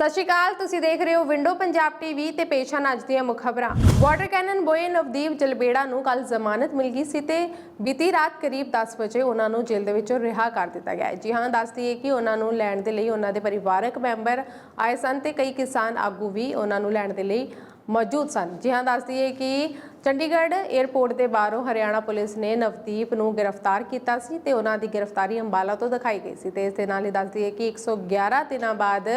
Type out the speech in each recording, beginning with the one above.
ਸਤਿ ਸ਼੍ਰੀ ਅਕਾਲ, ਤੁਸੀਂ ਦੇਖ ਰਹੇ ਹੋ ਵਿੰਡੋ ਪੰਜਾਬ ਟੀਵੀ ਤੇ ਪੇਸ਼ ਹਨ ਅੱਜ ਦੀਆਂ ਮੁੱਖ ਖਬਰਾਂ। Water cannon boy Navdeep Jalbera ਨੂੰ ਕੱਲ ਜ਼ਮਾਨਤ ਮਿਲ ਗਈ ਸੀ ਤੇ ਬੀਤੀ ਰਾਤ ਕਰੀਬ 10 ਵਜੇ ਉਹਨਾਂ ਨੂੰ ਜੇਲ੍ਹ ਦੇ ਵਿੱਚੋਂ ਰਿਹਾ ਕਰ ਦਿੱਤਾ ਗਿਆ ਹੈ। ਜੀ ਹਾਂ ਦੱਸਦੀ ਹੈ ਕਿ ਉਹਨਾਂ ਨੂੰ ਲੈਣ ਦੇ ਲਈ ਉਹਨਾਂ ਦੇ ਪਰਿਵਾਰਕ ਮੈਂਬਰ ਆਏ ਸਨ ਤੇ ਕਈ ਕਿਸਾਨ ਆਗੂ ਵੀ ਉਹਨਾਂ ਨੂੰ ਲੈਣ ਦੇ ਲਈ ਮੌਜੂਦ ਸਨ। ਜੀ ਹਾਂ ਦੱਸਦੀ ਹੈ ਕਿ ਚੰਡੀਗੜ੍ਹ 에ਅਰਪੋਰਟ ਦੇ ਬਾਹਰੋਂ ਹਰਿਆਣਾ ਪੁਲਿਸ ਨੇ ਨਵਦੀਪ ਨੂੰ ਗ੍ਰਿਫਤਾਰ ਕੀਤਾ ਸੀ ਤੇ ਉਹਨਾਂ ਦੀ ਗ੍ਰਿਫਤਾਰੀ ਅੰਬਾਲਾ ਤੋਂ ਦਿਖਾਈ ਗਈ ਸੀ ਤੇ ਇਸ ਦੇ ਨਾਲ ਹੀ ਦੱਸਦੀ ਹੈ ਕਿ 111 ਦਿਨਾਂ ਬਾਅਦ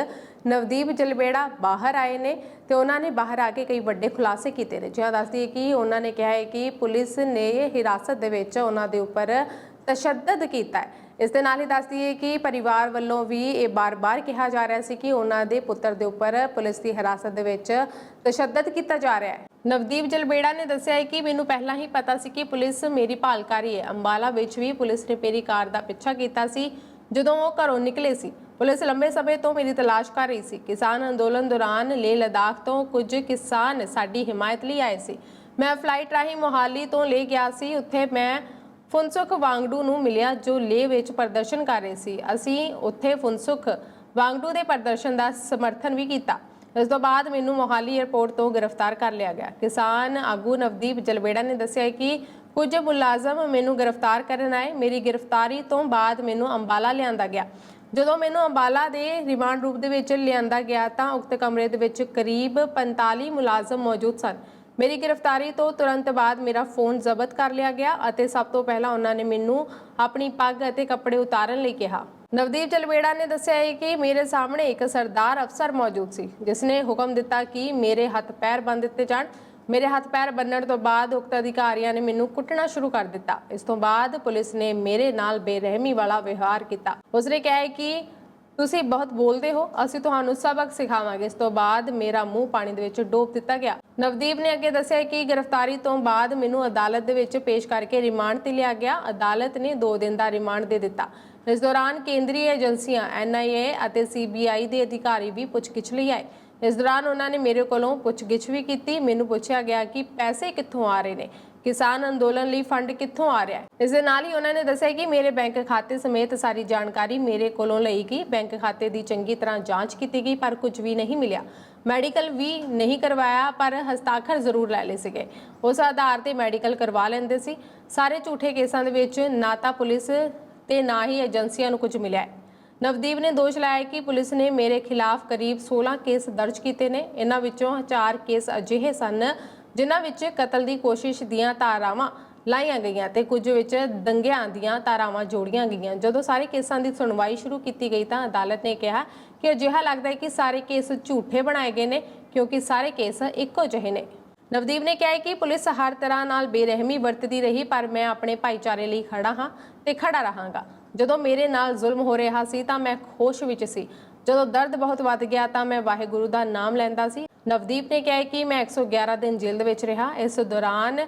ਨਵਦੀਪ ਜਲਬੇੜਾ ਬਾਹਰ ਆਏ ਨੇ ਤੇ ਉਹਨਾਂ ਨੇ ਬਾਹਰ ਆ ਕੇ ਕਈ ਵੱਡੇ ਖੁਲਾਸੇ ਕੀਤੇ ਨੇ। ਜਿਹਾਂ ਦੱਸਦੀ ਹੈ ਕਿ ਉਹਨਾਂ ਨੇ ਕਿਹਾ ਹੈ ਕਿ ਪੁਲਿਸ ਨੇ ਹਿਰਾਸਤ ਦੇ ਵਿੱਚ ਉਹਨਾਂ ਦੇ ਉੱਪਰ ਤਸ਼ੱਦਦ ਕੀਤਾ ਹੈ। ਇਸ ਦੇ ਨਾਲ ਹੀ ਦੱਸਦੀ ਹੈ ਕਿ ਪਰਿਵਾਰ ਵੱਲੋਂ ਵੀ ਇਹ ਬਾਰ-ਬਾਰ ਕਿਹਾ ਜਾ ਰਿਹਾ ਸੀ ਕਿ ਉਹਨਾਂ ਦੇ ਪੁੱਤਰ ਦੇ ਉੱਪਰ ਪੁਲਿਸ ਦੀ ਹਿਰਾਸਤ ਦੇ ਵਿੱਚ ਤਸ਼ੱਦਦ ਕੀਤਾ ਜਾ ਰਿਹਾ ਹੈ। ਨਵਦੀਪ ਜਲਬੇੜਾ ਨੇ ਦੱਸਿਆ ਹੈ ਕਿ ਮੈਨੂੰ ਪਹਿਲਾਂ ਹੀ ਪਤਾ ਸੀ ਕਿ ਪੁਲਿਸ ਮੇਰੀ ਭਾਲ ਕਰ ਰਹੀ ਹੈ। ਅੰਬਾਲਾ ਵਿੱਚ ਵੀ ਪੁਲਿਸ ਨੇ ਮੇਰੀ ਕਾਰ ਦਾ ਪਿੱਛਾ ਕੀਤਾ ਸੀ। ਜਦੋਂ ਉਹ ਘਰੋਂ ਨਿਕਲੇ ਸੀ, ਪੁਲਿਸ ਲੰਬੇ ਸਮੇਂ ਤੋਂ ਮੇਰੀ ਤਲਾਸ਼ ਕਰ ਰਹੀ ਸੀ। ਕਿਸਾਨ ਅੰਦੋਲਨ ਦੌਰਾਨ ਲੇਹ ਲਦਾਖ ਤੋਂ ਕੁਝ ਕਿਸਾਨ ਸਾਡੀ ਹਿਮਾਇਤ ਲਈ ਆਏ ਸੀ। ਮੈਂ ਫਲਾਈਟ ਰਾਹੀਂ ਮੋਹਾਲੀ ਤੋਂ ਲੈ ਗਿਆ ਸੀ। ਉੱਥੇ ਮੈਂ ਫੁਨਸੁਖ ਵਾਂਗਡੂ ਨੂੰ ਮਿਲਿਆ, ਜੋ ਲੇਹ ਵਿੱਚ ਪ੍ਰਦਰਸ਼ਨ ਕਰ ਰਹੇ ਸੀ। ਅਸੀਂ ਉੱਥੇ ਫੁਨਸੁਖ ਵਾਂਗਡੂ ਦੇ ਪ੍ਰਦਰਸ਼ਨ ਦਾ ਸਮਰਥਨ ਵੀ ਕੀਤਾ। ਇਸ ਤੋਂ ਬਾਅਦ ਮੈਨੂੰ ਮੋਹਾਲੀ 에ਅਰਪੋਰਟ ਤੋਂ ਗ੍ਰਿਫਤਾਰ ਕਰ ਲਿਆ ਗਿਆ। ਕਿਸਾਨ ਆਗੂ ਨਵਦੀਪ ਜਲਬੇੜਾ ਨੇ ਦੱਸਿਆ ਕਿ ਕੁਝ ਮੁਲਾਜ਼ਮ ਮੈਨੂੰ ਗ੍ਰਿਫਤਾਰ ਕਰਨ ਆਏ। ਮੇਰੀ ਗ੍ਰਿਫਤਾਰੀ ਤੋਂ ਬਾਅਦ ਮੈਨੂੰ ਅੰਬਾਲਾ ਲਿਆਂਦਾ ਗਿਆ। ਜਦੋਂ ਮੈਨੂੰ ਅੰਬਾਲਾ ਦੇ ਰਿਮਾਂਡ ਰੂਪ ਦੇ ਵਿੱਚ ਲਿਆਂਦਾ ਗਿਆ ਤਾਂ ਉਕਤ ਕਮਰੇ ਦੇ ਵਿੱਚ ਕਰੀਬ 45 ਮੁਲਾਜ਼ਮ ਮੌਜੂਦ ਸਨ। ਮੇਰੀ ਗ੍ਰਿਫਤਾਰੀ ਤੋਂ ਤੁਰੰਤ ਬਾਅਦ ਮੇਰਾ ਫੋਨ ਜ਼ਬਤ ਕਰ ਲਿਆ ਗਿਆ ਅਤੇ ਸਭ ਤੋਂ ਪਹਿਲਾਂ ਉਹਨਾਂ ਨੇ ਮੈਨੂੰ ਆਪਣੀ ਪੱਗ ਅਤੇ ਕੱਪੜੇ ਉਤਾਰਨ ਲਈ ਕਿਹਾ। ਨਵਦੀਪ ਜਲਵੇੜਾ ਨੇ ਦੱਸਿਆ ਹੈ ਕਿ ਮੇਰੇ ਸਾਹਮਣੇ ਇੱਕ ਸਰਦਾਰ ਅਫਸਰ ਮੌਜੂਦ ਸੀ, ਜਿਸ ਨੇ ਹੁਕਮ ਦਿੱਤਾ ਕਿ ਮੇਰੇ ਹੱਥ ਪੈਰ ਬੰਨ ਦਿੱਤੇ ਜਾਣ। ਮੇਰੇ ਹੱਥ ਪੈਰ ਬੰਨਣ ਤੋਂ ਬਾਅਦ ਉਕਤ ਅਧਿਕਾਰੀਆਂ ਨੇ ਮੈਨੂੰ ਕੁੱਟਣਾ ਸ਼ੁਰੂ ਕਰ ਦਿੱਤਾ। ਇਸ ਤੋਂ ਬਾਅਦ ਪੁਲਿਸ ਨੇ ਮੇਰੇ ਨਾਲ ਬੇਰਹਿਮੀ ਵਾਲਾ ਵਿਵਹਾਰ ਕੀਤਾ। ਉਸਨੇ ਕਿਹਾ ਕਿ ਤੁਸੀਂ ਬਹੁਤ ਬੋਲਦੇ ਹੋ, ਅਸੀਂ ਤੁਹਾਨੂੰ ਸਬਕ ਸਿਖਾਵਾਂਗੇ। ਇਸ ਤੋਂ ਬਾਅਦ ਮੇਰਾ ਮੂੰਹ ਪਾਣੀ ਦੇ ਵਿੱਚ ਡੋਬ ਦਿੱਤਾ ਗਿਆ। ਨਵਦੀਪ ਨੇ ਅੱਗੇ ਦੱਸਿਆ ਕਿ ਗ੍ਰਿਫਤਾਰੀ ਤੋਂ ਬਾਅਦ ਮੈਨੂੰ ਅਦਾਲਤ ਦੇ ਵਿੱਚ ਪੇਸ਼ ਕਰਕੇ ਰਿਮਾਂਡ ਤੇ ਲਿਆ ਗਿਆ। ਅਦਾਲਤ ਨੇ 2 ਦਿਨ ਦਾ ਰਿਮਾਂਡ ਦੇ ਦਿੱਤਾ। ਇਸ ਦੌਰਾਨ ਕੇਂਦਰੀ ਏਜੰਸੀਆਂ ਐਨਆਈਏ ਅਤੇ ਸੀਬੀਆਈ ਦੇ ਅਧਿਕਾਰੀ ਵੀ ਪੁੱਛਗਿੱਛ ਲਈ ਆਏ। ਇਸ ਦੌਰਾਨ ਉਹਨਾਂ ਨੇ ਮੇਰੇ ਕੋਲੋਂ ਪੁੱਛਗਿੱਛ ਵੀ ਕੀਤੀ। ਮੈਨੂੰ ਪੁੱਛਿਆ ਗਿਆ ਕਿ ਪੈਸੇ ਕਿੱਥੋਂ ਆ ਰਹੇ ਨੇ? ਕਿਸਾਨ ਅੰਦੋਲਨ ਲਈ ਫੰਡ ਕਿੱਥੋਂ ਆ ਰਿਹਾ ਹੈ? ਇਸ ਦੇ ਨਾਲ ਹੀ ਉਹਨਾਂ ਨੇ ਦੱਸਿਆ ਕਿ ਮੇਰੇ ਬੈਂਕ ਖਾਤੇ ਸਮੇਤ ਸਾਰੀ ਜਾਣਕਾਰੀ ਮੇਰੇ ਕੋਲੋਂ ਲਈ ਗਈ। ਬੈਂਕ ਖਾਤੇ ਦੀ ਚੰਗੀ ਤਰ੍ਹਾਂ ਜਾਂਚ ਕੀਤੀ ਗਈ, ਪਰ ਕੁਝ ਵੀ ਨਹੀਂ ਮਿਲਿਆ। ਮੈਡੀਕਲ ਵੀ ਨਹੀਂ ਕਰਵਾਇਆ, ਪਰ ਹਸਤਾਖਰ ਜ਼ਰੂਰ ਲੈ ਲਏ ਸੀਗੇ। ਉਸ ਆਧਾਰ ਤੇ ਮੈਡੀਕਲ ਕਰਵਾ ਲੈਂਦੇ ਸੀ। ਸਾਰੇ ਝੂਠੇ ਕੇਸਾਂ ਦੇ ਵਿੱਚ ਨਾ ਤਾਂ ਪੁਲਿਸ ਤੇ ਨਾ ਹੀ ਏਜੰਸੀਆਂ ਨੂੰ ਕੁਝ ਮਿਲਿਆ ਨਵਦੀਪ ਨੇ ਦੋਸ਼ ਲਾਇਆ ਕਿ ਪੁਲਿਸ ਨੇ ਮੇਰੇ ਖਿਲਾਫ ਕਰੀਬ 16 ਕੇਸ ਦਰਜ ਕੀਤੇ ਨੇ। ਇਹਨਾਂ ਵਿੱਚੋਂ 4 ਕੇਸ ਅਜਿਹੇ ਸਨ ਜਿਨ੍ਹਾਂ ਵਿੱਚ ਕਤਲ ਦੀ ਕੋਸ਼ਿਸ਼ ਦੀਆਂ ਧਾਰਾਵਾਂ ਲਾਈਆਂ ਗਈਆਂ ਤੇ ਕੁਝ ਵਿੱਚ ਦੰਗਿਆਂ ਦੀਆਂ ਧਾਰਾਵਾਂ ਜੋੜੀਆਂ ਗਈਆਂ। ਜਦੋਂ ਸਾਰੇ ਕੇਸਾਂ ਦੀ ਸੁਣਵਾਈ ਸ਼ੁਰੂ ਕੀਤੀ ਗਈ ਤਾਂ ਅਦਾਲਤ ਨੇ ਕਿਹਾ ਕਿ ਅਜਿਹਾ ਲੱਗਦਾ ਹੈ ਕਿ ਸਾਰੇ ਕੇਸ ਝੂਠੇ ਬਣਾਏ ਗਏ ਨੇ ਕਿਉਂਕਿ ਸਾਰੇ ਕੇਸ ਇੱਕੋ ਜਿਹੇ ਨੇ। ਨਵਦੀਪ ਨੇ ਕਿਹਾ ਕਿ ਪੁਲਿਸ ਹਰ ਤਰ੍ਹਾਂ ਨਾਲ ਬੇਰਹਿਮੀ ਵਰਤਦੀ ਰਹੀ ਪਰ ਮੈਂ ਆਪਣੇ ਭਾਈਚਾਰੇ ਲਈ ਖੜਾ ਹਾਂ ਤੇ ਖੜਾ ਰਹਾਂਗਾ। ਜਦੋਂ ਮੇਰੇ ਨਾਲ ਜ਼ੁਲਮ ਹੋ ਰਿਹਾ ਸੀ ਤਾਂ ਮੈਂ ਖੁਸ਼ ਵਿੱਚ ਸੀ। ਜਦੋਂ ਦਰਦ ਬਹੁਤ ਵੱਧ ਗਿਆ ਤਾਂ ਮੈਂ ਵਾਹਿਗੁਰੂ ਦਾ ਨਾਮ ਲੈਂਦਾ ਸੀ। ਨਵਦੀਪ ਨੇ ਕਿਹਾ ਕਿ ਮੈਂ 111 ਦਿਨ ਜੇਲ੍ਹ ਦੇ ਵਿੱਚ ਰਿਹਾ। ਇਸ ਦੌਰਾਨ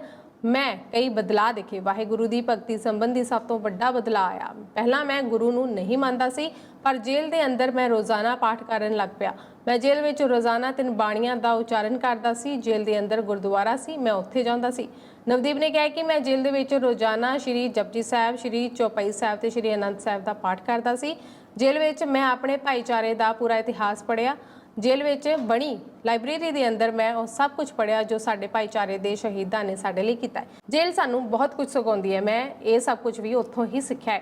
ਮੈਂ ਕਈ ਬਦਲਾਅ ਦੇਖੇ। ਵਾਹਿਗੁਰੂ ਦੀ ਭਗਤੀ ਸੰਬੰਧੀ ਸਭ ਤੋਂ ਵੱਡਾ ਬਦਲਾਅ ਆਇਆ। ਪਹਿਲਾਂ ਮੈਂ ਗੁਰੂ ਨੂੰ ਨਹੀਂ ਮੰਨਦਾ ਸੀ, ਪਰ ਜੇਲ੍ਹ ਦੇ ਅੰਦਰ ਮੈਂ ਰੋਜ਼ਾਨਾ ਪਾਠ ਕਰਨ ਲੱਗ ਪਿਆ। ਮੈਂ ਜੇਲ੍ਹ ਵਿੱਚ ਰੋਜ਼ਾਨਾ ਤਿੰਨ ਬਾਣੀਆਂ ਦਾ ਉਚਾਰਨ ਕਰਦਾ ਸੀ। ਜੇਲ੍ਹ ਦੇ ਅੰਦਰ ਗੁਰਦੁਆਰਾ ਸੀ। ਮੈਂ ਉੱਥੇ ਜਾਂਦਾ ਸੀ। ਨਵਦੀਪ ਨੇ ਕਿਹਾ ਕਿ ਮੈਂ ਜੇਲ੍ਹ ਦੇ ਵਿੱਚ ਰੋਜ਼ਾਨਾ ਸ਼੍ਰੀ ਜਪਜੀ ਸਾਹਿਬ, ਸ਼੍ਰੀ ਚੌਪਈ ਸਾਹਿਬ ਤੇ ਸ਼੍ਰੀ ਅਨੰਦ ਸਾਹਿਬ ਦਾ ਪਾਠ ਕਰਦਾ ਸੀ। ਜੇਲ੍ਹ ਵਿੱਚ ਮੈਂ ਆਪਣੇ ਭਾਈਚਾਰੇ ਦਾ ਪੂਰਾ ਇਤਿਹਾਸ ਪੜ੍ਹਿਆ। ਜੇਲ੍ਹ ਵਿੱਚ ਬਣੀ ਲਾਇਬ੍ਰੇਰੀ ਦੇ ਅੰਦਰ ਮੈਂ ਉਹ ਸਭ ਕੁਝ ਪੜ੍ਹਿਆ ਜੋ ਸਾਡੇ ਭਾਈਚਾਰੇ ਦੇ ਸ਼ਹੀਦਾਂ ਨੇ ਸਾਡੇ ਲਈ ਕੀਤਾ ਜੇਲ੍ਹ ਸਾਨੂੰ ਬਹੁਤ ਕੁਝ ਸਿਖਾਉਂਦੀ ਹੈ। ਮੈਂ ਇਹ ਸਭ ਕੁਝ ਵੀ ਉੱਥੋਂ ਹੀ ਸਿੱਖਿਆ ਹੈ।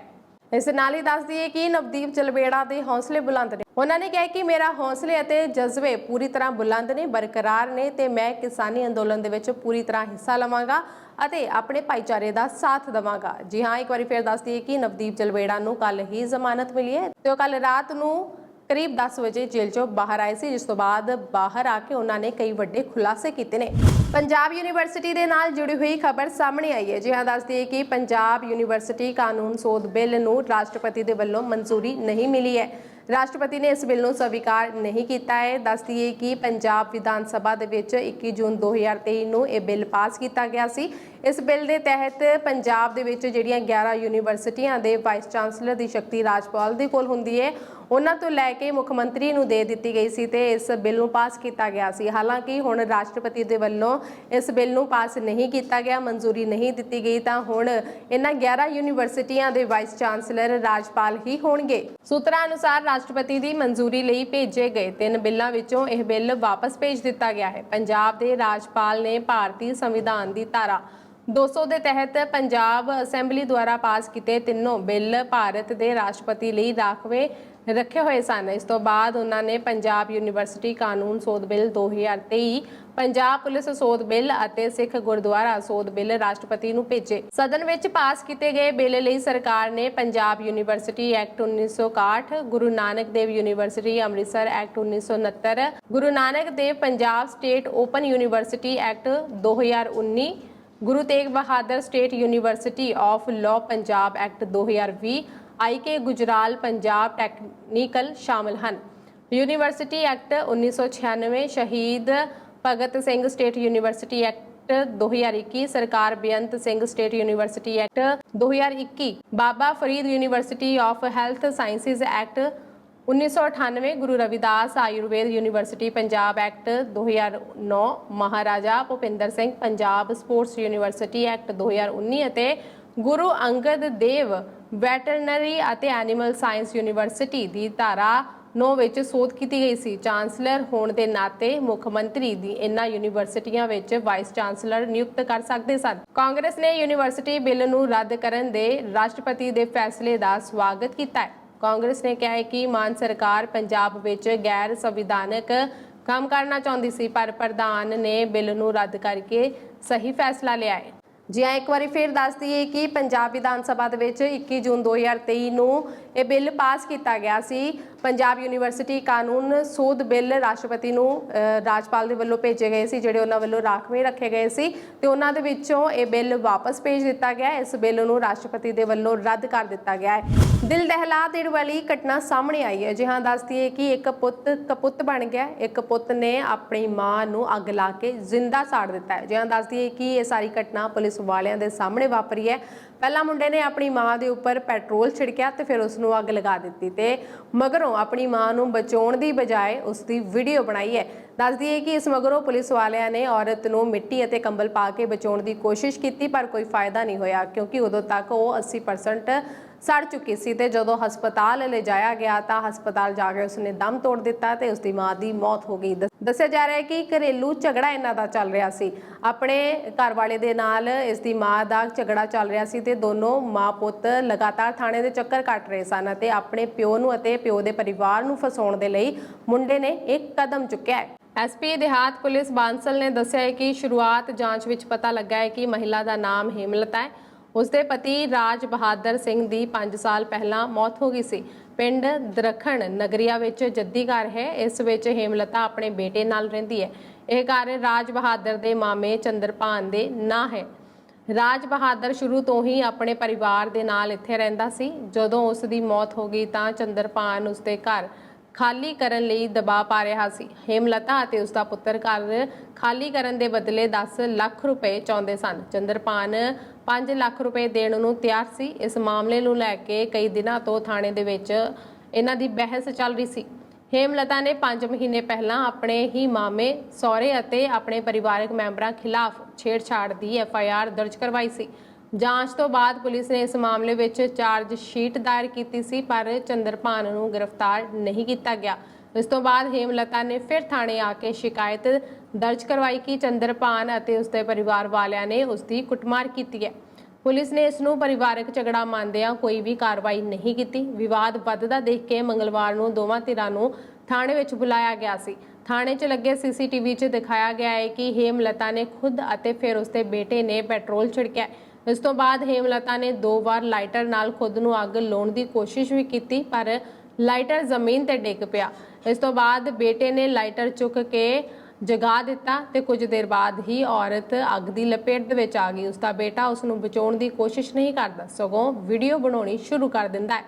ਇਸ ਨਾਲ ਹੀ ਦੱਸਦੀ ਹੈ ਕਿ ਨਵਦੀਪ ਜਲਬੇੜਾ ਦੇ ਹੌਸਲੇ ਬੁਲੰਦ ਨੇ। ਉਹਨਾਂ ਨੇ ਕਿਹਾ ਕਿ ਮੇਰਾ ਹੌਸਲੇ ਅਤੇ ਜਜ਼ਬੇ ਪੂਰੀ ਤਰ੍ਹਾਂ ਬੁਲੰਦ ਨੇ, ਬਰਕਰਾਰ ਨੇ ਤੇ ਮੈਂ ਕਿਸਾਨੀ ਅੰਦੋਲਨ ਦੇ ਵਿੱਚ ਪੂਰੀ ਤਰ੍ਹਾਂ ਹਿੱਸਾ ਲਵਾਂਗਾ ਅਤੇ ਆਪਣੇ ਭਾਈਚਾਰੇ ਦਾ ਸਾਥ ਦੇਵਾਂਗਾ। ਜੀ ਹਾਂ, ਇੱਕ ਵਾਰੀ ਫਿਰ ਦੱਸਦੀ ਹੈ ਕਿ ਨਵਦੀਪ ਜਲਬੇੜਾ ਨੂੰ ਕੱਲ ਹੀ ਜ਼ਮਾਨਤ ਮਿਲੀ ਹੈ ਤੇ ਉਹ ਕੱਲ ਰਾਤ ਨੂੰ ਕਰੀਬ 10 ਵਜੇ ਜੇਲ੍ਹ ਚੋਂ ਬਾਹਰ ਆਏ ਸੀ, ਜਿਸ ਤੋਂ ਬਾਅਦ ਬਾਹਰ ਆ ਕੇ ਉਹਨਾਂ ਨੇ ਕਈ ਵੱਡੇ ਖੁਲਾਸੇ ਕੀਤੇ ਨੇ। ਪੰਜਾਬ ਯੂਨੀਵਰਸਿਟੀ ਦੇ ਨਾਲ ਜੁੜੀ ਹੋਈ ਖਬਰ ਸਾਹਮਣੇ ਆਈ ਹੈ। ਜੀ ਹਾਂ ਦੱਸਦੀ ਹੈ ਕਿ ਪੰਜਾਬ ਯੂਨੀਵਰਸਿਟੀ ਕਾਨੂੰਨ ਸੋਧ ਬਿੱਲ ਨੂੰ ਰਾਸ਼ਟਰਪਤੀ ਦੇ ਵੱਲੋਂ ਮਨਜ਼ੂਰੀ ਨਹੀਂ ਮਿਲੀ ਹੈ। ਰਾਸ਼ਟਰਪਤੀ ਨੇ ਇਸ ਬਿੱਲ ਨੂੰ ਸਵੀਕਾਰ ਨਹੀਂ ਕੀਤਾ ਹੈ। ਦੱਸਦੀ ਹੈ ਕਿ ਪੰਜਾਬ ਵਿਧਾਨ ਸਭਾ ਦੇ ਵਿੱਚ 21 ਜੂਨ 2023 ਨੂੰ ਇਹ ਬਿੱਲ ਪਾਸ ਕੀਤਾ ਗਿਆ ਸੀ। ਇਸ ਬਿੱਲ ਦੇ ਤਹਿਤ ਪੰਜਾਬ ਦੇ ਵਿੱਚ ਜਿਹੜੀਆਂ 11 ਯੂਨੀਵਰਸਿਟੀਆਂ ਦੇ ਵਾਈਸ ਚਾਂਸਲਰ ਦੀ ਸ਼ਕਤੀ ਰਾਜਪਾਲ ਦੇ ਕੋਲ ਹੁੰਦੀ ਹੈ। ਉਹਨਾਂ ਤੋਂ ਲੈ ਕੇ ਮੁੱਖ ਮੰਤਰੀ ਨੂੰ ਦੇ ਦਿੱਤੀ ਗਈ ਸੀ ਤੇ ਇਸ ਬਿੱਲ ਨੂੰ ਪਾਸ ਕੀਤਾ ਗਿਆ ਸੀ। ਹਾਲਾਂਕਿ ਹੁਣ ਰਾਸ਼ਟਰਪਤੀ ਦੇ ਵੱਲੋਂ ਇਸ ਬਿੱਲ ਨੂੰ ਪਾਸ ਨਹੀਂ ਕੀਤਾ ਗਿਆ, ਮਨਜ਼ੂਰੀ ਨਹੀਂ ਦਿੱਤੀ ਗਈ ਤਾਂ ਹੁਣ ਇਹਨਾਂ 11 ਯੂਨੀਵਰਸਿਟੀਆਂ ਦੇ ਵਾਈਸ ਚਾਂਸਲਰ ਰਾਜਪਾਲ ਹੀ ਹੋਣਗੇ। ਸੂਤਰਾਂ ਅਨੁਸਾਰ ਰਾਸ਼ਟਰਪਤੀ ਦੀ ਮਨਜ਼ੂਰੀ ਲਈ ਭੇਜੇ ਗਏ ਤਿੰਨ ਬਿੱਲਾਂ ਵਿੱਚੋਂ ਇਹ ਬਿੱਲ ਵਾਪਸ ਭੇਜ ਦਿੱਤਾ ਗਿਆ ਹੈ। ਪੰਜਾਬ ਦੇ ਰਾਜਪਾਲ ਨੇ ਭਾਰਤੀ ਸੰਵਿਧਾਨ ਦੀ ਧਾਰਾ 200 ਦੇ ਤਹਿਤ ਪੰਜਾਬ ਅਸੈਂਬਲੀ ਦੁਆਰਾ ਪਾਸ ਕੀਤੇ ਤਿੰਨੋਂ ਬਿੱਲ ਭਾਰਤ ਦੇ ਰਾਸ਼ਟਰਪਤੀ ਲਈ ਰਾਖਵੇਂ ਰੱਖੇ ਹੋਏ ਸਨ। ਇਸ ਤੋਂ ਬਾਅਦ ਉਹਨਾਂ ਨੇ ਪੰਜਾਬ ਯੂਨੀਵਰਸਿਟੀ ਕਾਨੂੰਨ ਸੋਧ ਬਿੱਲ 2023 ਪੰਜਾਬ ਪੁਲਿਸ ਸੋਧ ਬਿੱਲ ਅਤੇ ਸਿੱਖ ਗੁਰਦੁਆਰਾ ਸੋਧ ਬਿੱਲ ਰਾਸ਼ਟਰਪਤੀ ਨੂੰ ਭੇਜੇ। ਸਦਨ ਵਿੱਚ ਪਾਸ ਕੀਤੇ ਗਏ ਬਿੱਲ ਲਈ ਸਰਕਾਰ ਨੇ Punjab university act 1961 Guru Nanak Dev university Amritsar act 1969 Guru Nanak Dev Punjab state open university act 2019 Guru Tegh Bahadur state university of law Punjab act 2020 IK Gujral Punjab technical ਸ਼ਾਮਲ ਹਨ। University act 1996 Shaheed Bhagat Singh state university act 2021 ਸਰਕਾਰ Beant Singh state university act 2021 Baba Farid university of health sciences act 1998 Guru Ravidas Ayurveda university Punjab act 2009 Maharaja Bhupinder Singh Punjab sports university act 2019 ਅਤੇ Guru Angad Dev veterinary ਅਤੇ animal science university ਦੀ ਧਾਰਾ 9 ਵਿੱਚ ਸੋਧ ਕੀਤੀ ਗਈ ਸੀ। Chancellor ਹੋਣ ਦੇ ਨਾਤੇ ਮੁੱਖ ਮੰਤਰੀ ਦੀ ਇਨ੍ਹਾਂ ਯੂਨੀਵਰਸਿਟੀਆਂ ਵਿੱਚ ਵਾਈਸ ਚਾਂਸਲਰ ਨਿਯੁਕਤ ਕਰ ਸਕਦੇ ਸਨ। ਕਾਂਗਰਸ ਨੇ ਯੂਨੀਵਰਸਿਟੀ ਬਿੱਲ ਨੂੰ ਰੱਦ ਕਰਨ ਦੇ ਰਾਸ਼ਟਰਪਤੀ ਦੇ ਫੈਸਲੇ ਦਾ ਸਵਾਗਤ ਕੀਤਾ ਹੈ। ਕਾਂਗਰਸ ਨੇ ਕਿਹਾ ਹੈ ਕਿ ਮਾਨ ਸਰਕਾਰ ਪੰਜਾਬ ਵਿੱਚ ਗੈਰ ਸੰਵਿਧਾਨਕ ਕੰਮ ਕਰਨਾ ਚਾਹੁੰਦੀ ਸੀ, ਪਰ ਪ੍ਰਧਾਨ ਨੇ ਬਿੱਲ ਨੂੰ ਰੱਦ ਕਰਕੇ ਸਹੀ ਫੈਸਲਾ ਲਿਆ ਹੈ। ਜੀ ਹਾਂ, ਇੱਕ ਵਾਰੀ ਫੇਰ ਦੱਸ ਦਈਏ ਕਿ ਪੰਜਾਬ ਵਿਧਾਨ ਸਭਾ ਦੇ ਵਿੱਚ 21 ਜੂਨ 2023 ਨੂੰ ਇਹ ਬਿੱਲ ਪਾਸ ਕੀਤਾ ਗਿਆ ਸੀ। ਪੰਜਾਬ ਯੂਨੀਵਰਸਿਟੀ ਕਾਨੂੰਨ ਸੋਧ ਬਿੱਲ ਰਾਸ਼ਟਰਪਤੀ ਨੂੰ ਰਾਜਪਾਲ ਦੇ ਵੱਲੋਂ ਭੇਜੇ ਗਏ ਸੀ, ਜਿਹੜੇ ਉਹਨਾਂ ਵੱਲੋਂ ਰਾਖਵੇਂ ਰੱਖੇ ਗਏ ਸੀ ਤੇ ਉਹਨਾਂ ਦੇ ਵਿੱਚੋਂ ਇਹ ਬਿੱਲ ਵਾਪਸ ਭੇਜ ਦਿੱਤਾ ਗਿਆ ਇਸ ਬਿੱਲ ਨੂੰ ਰਾਸ਼ਟਰਪਤੀ ਦੇ ਵੱਲੋਂ ਰੱਦ ਕਰ ਦਿੱਤਾ ਗਿਆ ਹੈ। ਦਿਲ ਦਹਿਲਾ ਦੇਣ ਵਾਲੀ ਘਟਨਾ ਸਾਹਮਣੇ ਆਈ ਹੈ। ਜੀ ਹਾਂ ਦੱਸ ਕਿ ਇੱਕ ਪੁੱਤ ਕਪੁੱਤ ਬਣ ਗਿਆ ਇੱਕ ਪੁੱਤ ਨੇ ਆਪਣੀ ਮਾਂ ਨੂੰ ਅੱਗ ਲਾ ਕੇ ਜ਼ਿੰਦਾ ਸਾੜ ਦਿੱਤਾ ਹੈ। ਜੀ ਹਾਂ ਦੱਸ ਕਿ ਇਹ ਸਾਰੀ ਘਟਨਾ ਪੁਲਿਸ ਵਾਲਿਆਂ ਦੇ ਸਾਹਮਣੇ ਵਾਪਰੀ ਹੈ। ਪਹਿਲਾਂ ਮੁੰਡੇ ਨੇ ਆਪਣੀ ਮਾਂ ਦੇ ਉੱਪਰ ਪੈਟਰੋਲ ਛਿੜਕਿਆ ਤੇ ਫਿਰ ਉਸ ਨੂੰ ਅੱਗ ਲਗਾ ਦਿੱਤੀ ਤੇ ਮਗਰੋਂ ਆਪਣੀ ਮਾਂ ਨੂੰ ਬਚਾਉਣ ਦੀ ਬਜਾਏ ਉਸ ਦੀ ਵੀਡੀਓ ਬਣਾਈ ਹੈ। ਦੱਸ ਦਈਏ ਕਿ ਇਸ ਮਗਰੋਂ ਪੁਲਿਸ ਵਾਲਿਆਂ ਨੇ ਔਰਤ ਨੂੰ ਮਿੱਟੀ ਅਤੇ ਕੰਬਲ ਪਾ ਕੇ ਬਚਾਉਣ ਦੀ ਕੋਸ਼ਿਸ਼ ਕੀਤੀ, ਪਰ ਕੋਈ ਫਾਇਦਾ ਨਹੀਂ ਹੋਇਆ ਕਿਉਂਕਿ ਉਦੋਂ ਤੱਕ ਉਹ 80% ਸੜ ਚੁੱਕੀ ਸੀ ਤੇ ਜਦੋਂ ਹਸਪਤਾਲ ਲਿਜਾਇਆ ਗਿਆ ਤਾਂ ਹਸਪਤਾਲ ਜਾ ਕੇ ਉਸਨੇ ਦਮ ਤੋੜ ਦਿੱਤਾ ਤੇ ਉਸਦੀ ਮਾਂ ਦੀ ਮੌਤ ਹੋ ਗਈ। ਦੱਸਿਆ ਜਾ ਰਿਹਾ ਹੈ ਕਿ ਘਰੇਲੂ ਝਗੜਾ ਇਹਨਾਂ ਦਾ ਚੱਲ ਰਿਹਾ ਸੀ। ਆਪਣੇ ਘਰ ਵਾਲੇ ਦੇ ਨਾਲ ਇਸ ਦੀ ਮਾਂ ਦਾ ਝਗੜਾ ਚੱਲ ਰਿਹਾ ਸੀ ਤੇ ਦੋਨੋਂ ਮਾਂ ਪੁੱਤ ਲਗਾਤਾਰ ਥਾਣੇ ਦੇ ਚੱਕਰ ਕੱਟ ਰਹੇ ਸਨ ਅਤੇ ਆਪਣੇ ਪਿਓ ਨੂੰ ਅਤੇ ਪਿਓ ਦੇ ਪਰਿਵਾਰ ਨੂੰ ਫਸਾਉਣ ਦੇ ਲਈ ਮੁੰਡੇ ਨੇ ਇੱਕ ਕਦਮ ਚੁੱਕਿਆ ਹੈ। ਐਸਪੀ ਦੇਹਾਤ ਪੁਲਿਸ ਬਾਂਸਲ ਨੇ ਦੱਸਿਆ ਹੈ ਕਿ ਸ਼ੁਰੂਆਤ ਜਾਂਚ ਵਿੱਚ ਪਤਾ ਲੱਗਾ ਹੈ ਕਿ ਮਹਿਲਾ ਦਾ ਨਾਮ ਹੇਮਲਤਾ ਹੈ। ਉਸਦੇ ਪਤੀ ਰਾਜ ਬਹਾਦਰ ਸਿੰਘ ਦੀ 5 ਸਾਲ ਪਹਿਲਾਂ ਮੌਤ ਹੋ ਗਈ ਸੀ। ਪਿੰਡ ਦਰਖਣ ਨਗਰੀਆ ਵਿੱਚ ਜੱਦੀ ਘਰ ਹੈ। ਇਸ ਵਿੱਚ ਹੇਮਲਤਾ ਆਪਣੇ ਬੇਟੇ ਨਾਲ ਰਹਿੰਦੀ ਹੈ। ਇਹ ਘਰ ਰਾਜ ਬਹਾਦਰ ਦੇ ਮਾਮੇ ਚੰਦਰਪਾਨ ਦੇ ਨਾਂ ਹੈ। ਰਾਜ ਬਹਾਦਰ ਸ਼ੁਰੂ ਤੋਂ ਹੀ ਆਪਣੇ ਪਰਿਵਾਰ ਦੇ ਨਾਲ ਇੱਥੇ ਰਹਿੰਦਾ ਸੀ। ਜਦੋਂ ਉਸ ਦੀ ਮੌਤ ਹੋ ਗਈ ਤਾਂ ਚੰਦਰਪਾਨ ਉਸਦੇ ਘਰ ਖਾਲੀ ਕਰਨ ਲਈ ਦਬਾਅ ਪਾ ਰਿਹਾ ਸੀ। ਹੇਮਲਤਾ ਅਤੇ ਉਸ ਦਾ ਪੁੱਤਰ ਘਰ ਖਾਲੀ ਕਰਨ ਦੇ ਬਦਲੇ 10 ਲੱਖ ਰੁਪਏ ਚਾਹੁੰਦੇ ਸਨ। ਚੰਦਰਪਾਨ 5 ਲੱਖ ਰੁਪਏ ਦੇਣ ਨੂੰ ਤਿਆਰ ਸੀ। ਇਸ ਮਾਮਲੇ ਨੂੰ ਲੈ ਕੇ ਕਈ ਦਿਨਾਂ ਤੋਂ ਥਾਣੇ ਦੇ ਵਿੱਚ ਇਹਨਾਂ ਦੀ ਬਹਿਸ ਚੱਲ ਰਹੀ ਸੀ। ਹੇਮਲਤਾ ਨੇ 5 ਮਹੀਨੇ ਪਹਿਲਾਂ ਆਪਣੇ ਹੀ ਮਾਮੇ, ਸਹੁਰੇ ਅਤੇ ਆਪਣੇ ਪਰਿਵਾਰਕ ਮੈਂਬਰਾਂ ਖਿਲਾਫ ਛੇੜਛਾੜ ਦੀ ਐਫ ਆਈ ਆਰ ਦਰਜ ਕਰਵਾਈ ਸੀ। ਜਾਂਚ ਤੋਂ ਬਾਅਦ ਪੁਲਿਸ ਨੇ ਇਸ ਮਾਮਲੇ ਵਿੱਚ ਚਾਰਜ ਸ਼ੀਟ ਦਾਇਰ ਕੀਤੀ ਸੀ, ਪਰ ਚੰਦਰਪਾਨ ਨੂੰ ਗ੍ਰਿਫਤਾਰ ਨਹੀਂ ਕੀਤਾ ਗਿਆ। ਇਸ ਤੋਂ ਬਾਅਦ ਹੇਮਲਤਾ ਨੇ ਫਿਰ ਥਾਣੇ ਆ ਕੇ ਸ਼ਿਕਾਇਤ ਦਰਜ ਕਰਵਾਈ ਕਿ ਚੰਦਰਪਾਨ ਅਤੇ ਉਸਦੇ ਪਰਿਵਾਰ ਵਾਲਿਆਂ ਨੇ ਉਸ ਦੀ ਕੁੱਟਮਾਰ ਕੀਤੀ ਹੈ। ਪੁਲਿਸ ਨੇ ਇਸ ਨੂੰ ਪਰਿਵਾਰਕ ਝਗੜਾ ਮੰਨਦਿਆਂ ਕੋਈ ਵੀ ਕਾਰਵਾਈ ਨਹੀਂ ਕੀਤੀ। ਵਿਵਾਦ ਵੱਧਦਾ ਦੇਖ ਕੇ ਮੰਗਲਵਾਰ ਨੂੰ ਦੋਵਾਂ ਧਿਰਾਂ ਨੂੰ ਥਾਣੇ ਵਿੱਚ ਬੁਲਾਇਆ ਗਿਆ ਸੀ। ਥਾਣੇ 'ਚ ਲੱਗੇ ਸੀਸੀਟੀਵੀ 'ਚ ਦਿਖਾਇਆ ਗਿਆ ਹੈ ਕਿ ਹੇਮਲਤਾ ਨੇ ਖੁਦ ਅਤੇ ਫਿਰ ਉਸਦੇ ਬੇਟੇ ਨੇ ਪੈਟਰੋਲ ਛਿੜਕਿਆ ਇਸ ਤੋਂ ਬਾਅਦ ਹੇਮਲਤਾ ਨੇ ਦੋ ਵਾਰ ਲਾਈਟਰ ਨਾਲ ਖੁਦ ਨੂੰ ਅੱਗ ਲਾਉਣ ਦੀ ਕੋਸ਼ਿਸ਼ ਵੀ ਕੀਤੀ, ਪਰ ਲਾਈਟਰ ਜ਼ਮੀਨ ਤੇ ਡਿੱਗ ਪਿਆ। ਇਸ ਤੋਂ ਬਾਅਦ ਬੇਟੇ ਨੇ ਲਾਈਟਰ ਚੁੱਕ ਕੇ ਜਗਾ ਦਿੱਤਾ ਤੇ ਕੁਝ ਦੇਰ ਬਾਅਦ ਹੀ ਔਰਤ ਅੱਗ ਦੀ ਲਪੇਟ ਦੇ ਵਿੱਚ ਆ ਗਈ। ਉਸ ਦਾ ਬੇਟਾ ਉਸ ਨੂੰ ਬਚਾਉਣ ਦੀ ਕੋਸ਼ਿਸ਼ ਨਹੀਂ ਕਰਦਾ। ਸਗੋਂ ਵੀਡੀਓ ਬਣਾਉਣੀ ਸ਼ੁਰੂ ਕਰ ਦਿੰਦਾ ਹੈ।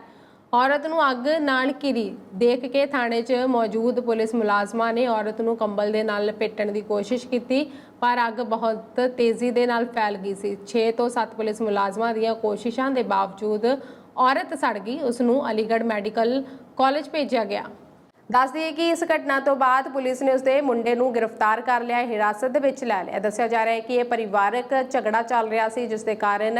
ਔਰਤ ਨੂੰ ਅੱਗ ਨਾਲ ਘਿਰੀ। ਦੇਖ ਕੇ ਥਾਣੇ 'ਚ ਮੌਜੂਦ ਪੁਲਿਸ ਮੁਲਾਜ਼ਮਾਂ ਨੇ ਔਰਤ ਨੂੰ ਕੰਬਲ ਦੇ ਨਾਲ ਲਪੇਟਣ ਦੀ ਕੋਸ਼ਿਸ਼ ਕੀਤੀ, ਪਰ ਅੱਗ ਬਹੁਤ ਤੇਜ਼ੀ ਦੇ ਨਾਲ ਫੈਲ ਗਈ ਸੀ। 6 ਤੋਂ 7 ਪੁਲਿਸ ਮੁਲਾਜ਼ਮਾਂ ਦੀਆਂ ਕੋਸ਼ਿਸ਼ਾਂ ਦੇ ਬਾਵਜੂਦ ਔਰਤ ਸੜ ਗਈ। ਉਸ ਨੂੰ ਅਲੀਗੜ੍ਹ ਮੈਡੀਕਲ ਕਾਲਜ ਭੇਜਿਆ ਗਿਆ। ਦੱਸ ਦਈਏ ਕਿ ਇਸ ਘਟਨਾ ਤੋਂ ਬਾਅਦ ਪੁਲਿਸ ਨੇ ਉਸਦੇ ਮੁੰਡੇ ਨੂੰ ਗ੍ਰਿਫਤਾਰ ਕਰ ਲਿਆ ਹੈ, ਹਿਰਾਸਤ ਦੇ ਵਿੱਚ ਲੈ ਲਿਆ। ਦੱਸਿਆ ਜਾ ਰਿਹਾ ਹੈ ਕਿ ਇਹ ਪਰਿਵਾਰਕ ਝਗੜਾ ਚੱਲ ਰਿਹਾ ਸੀ ਜਿਸ ਦੇ ਕਾਰਨ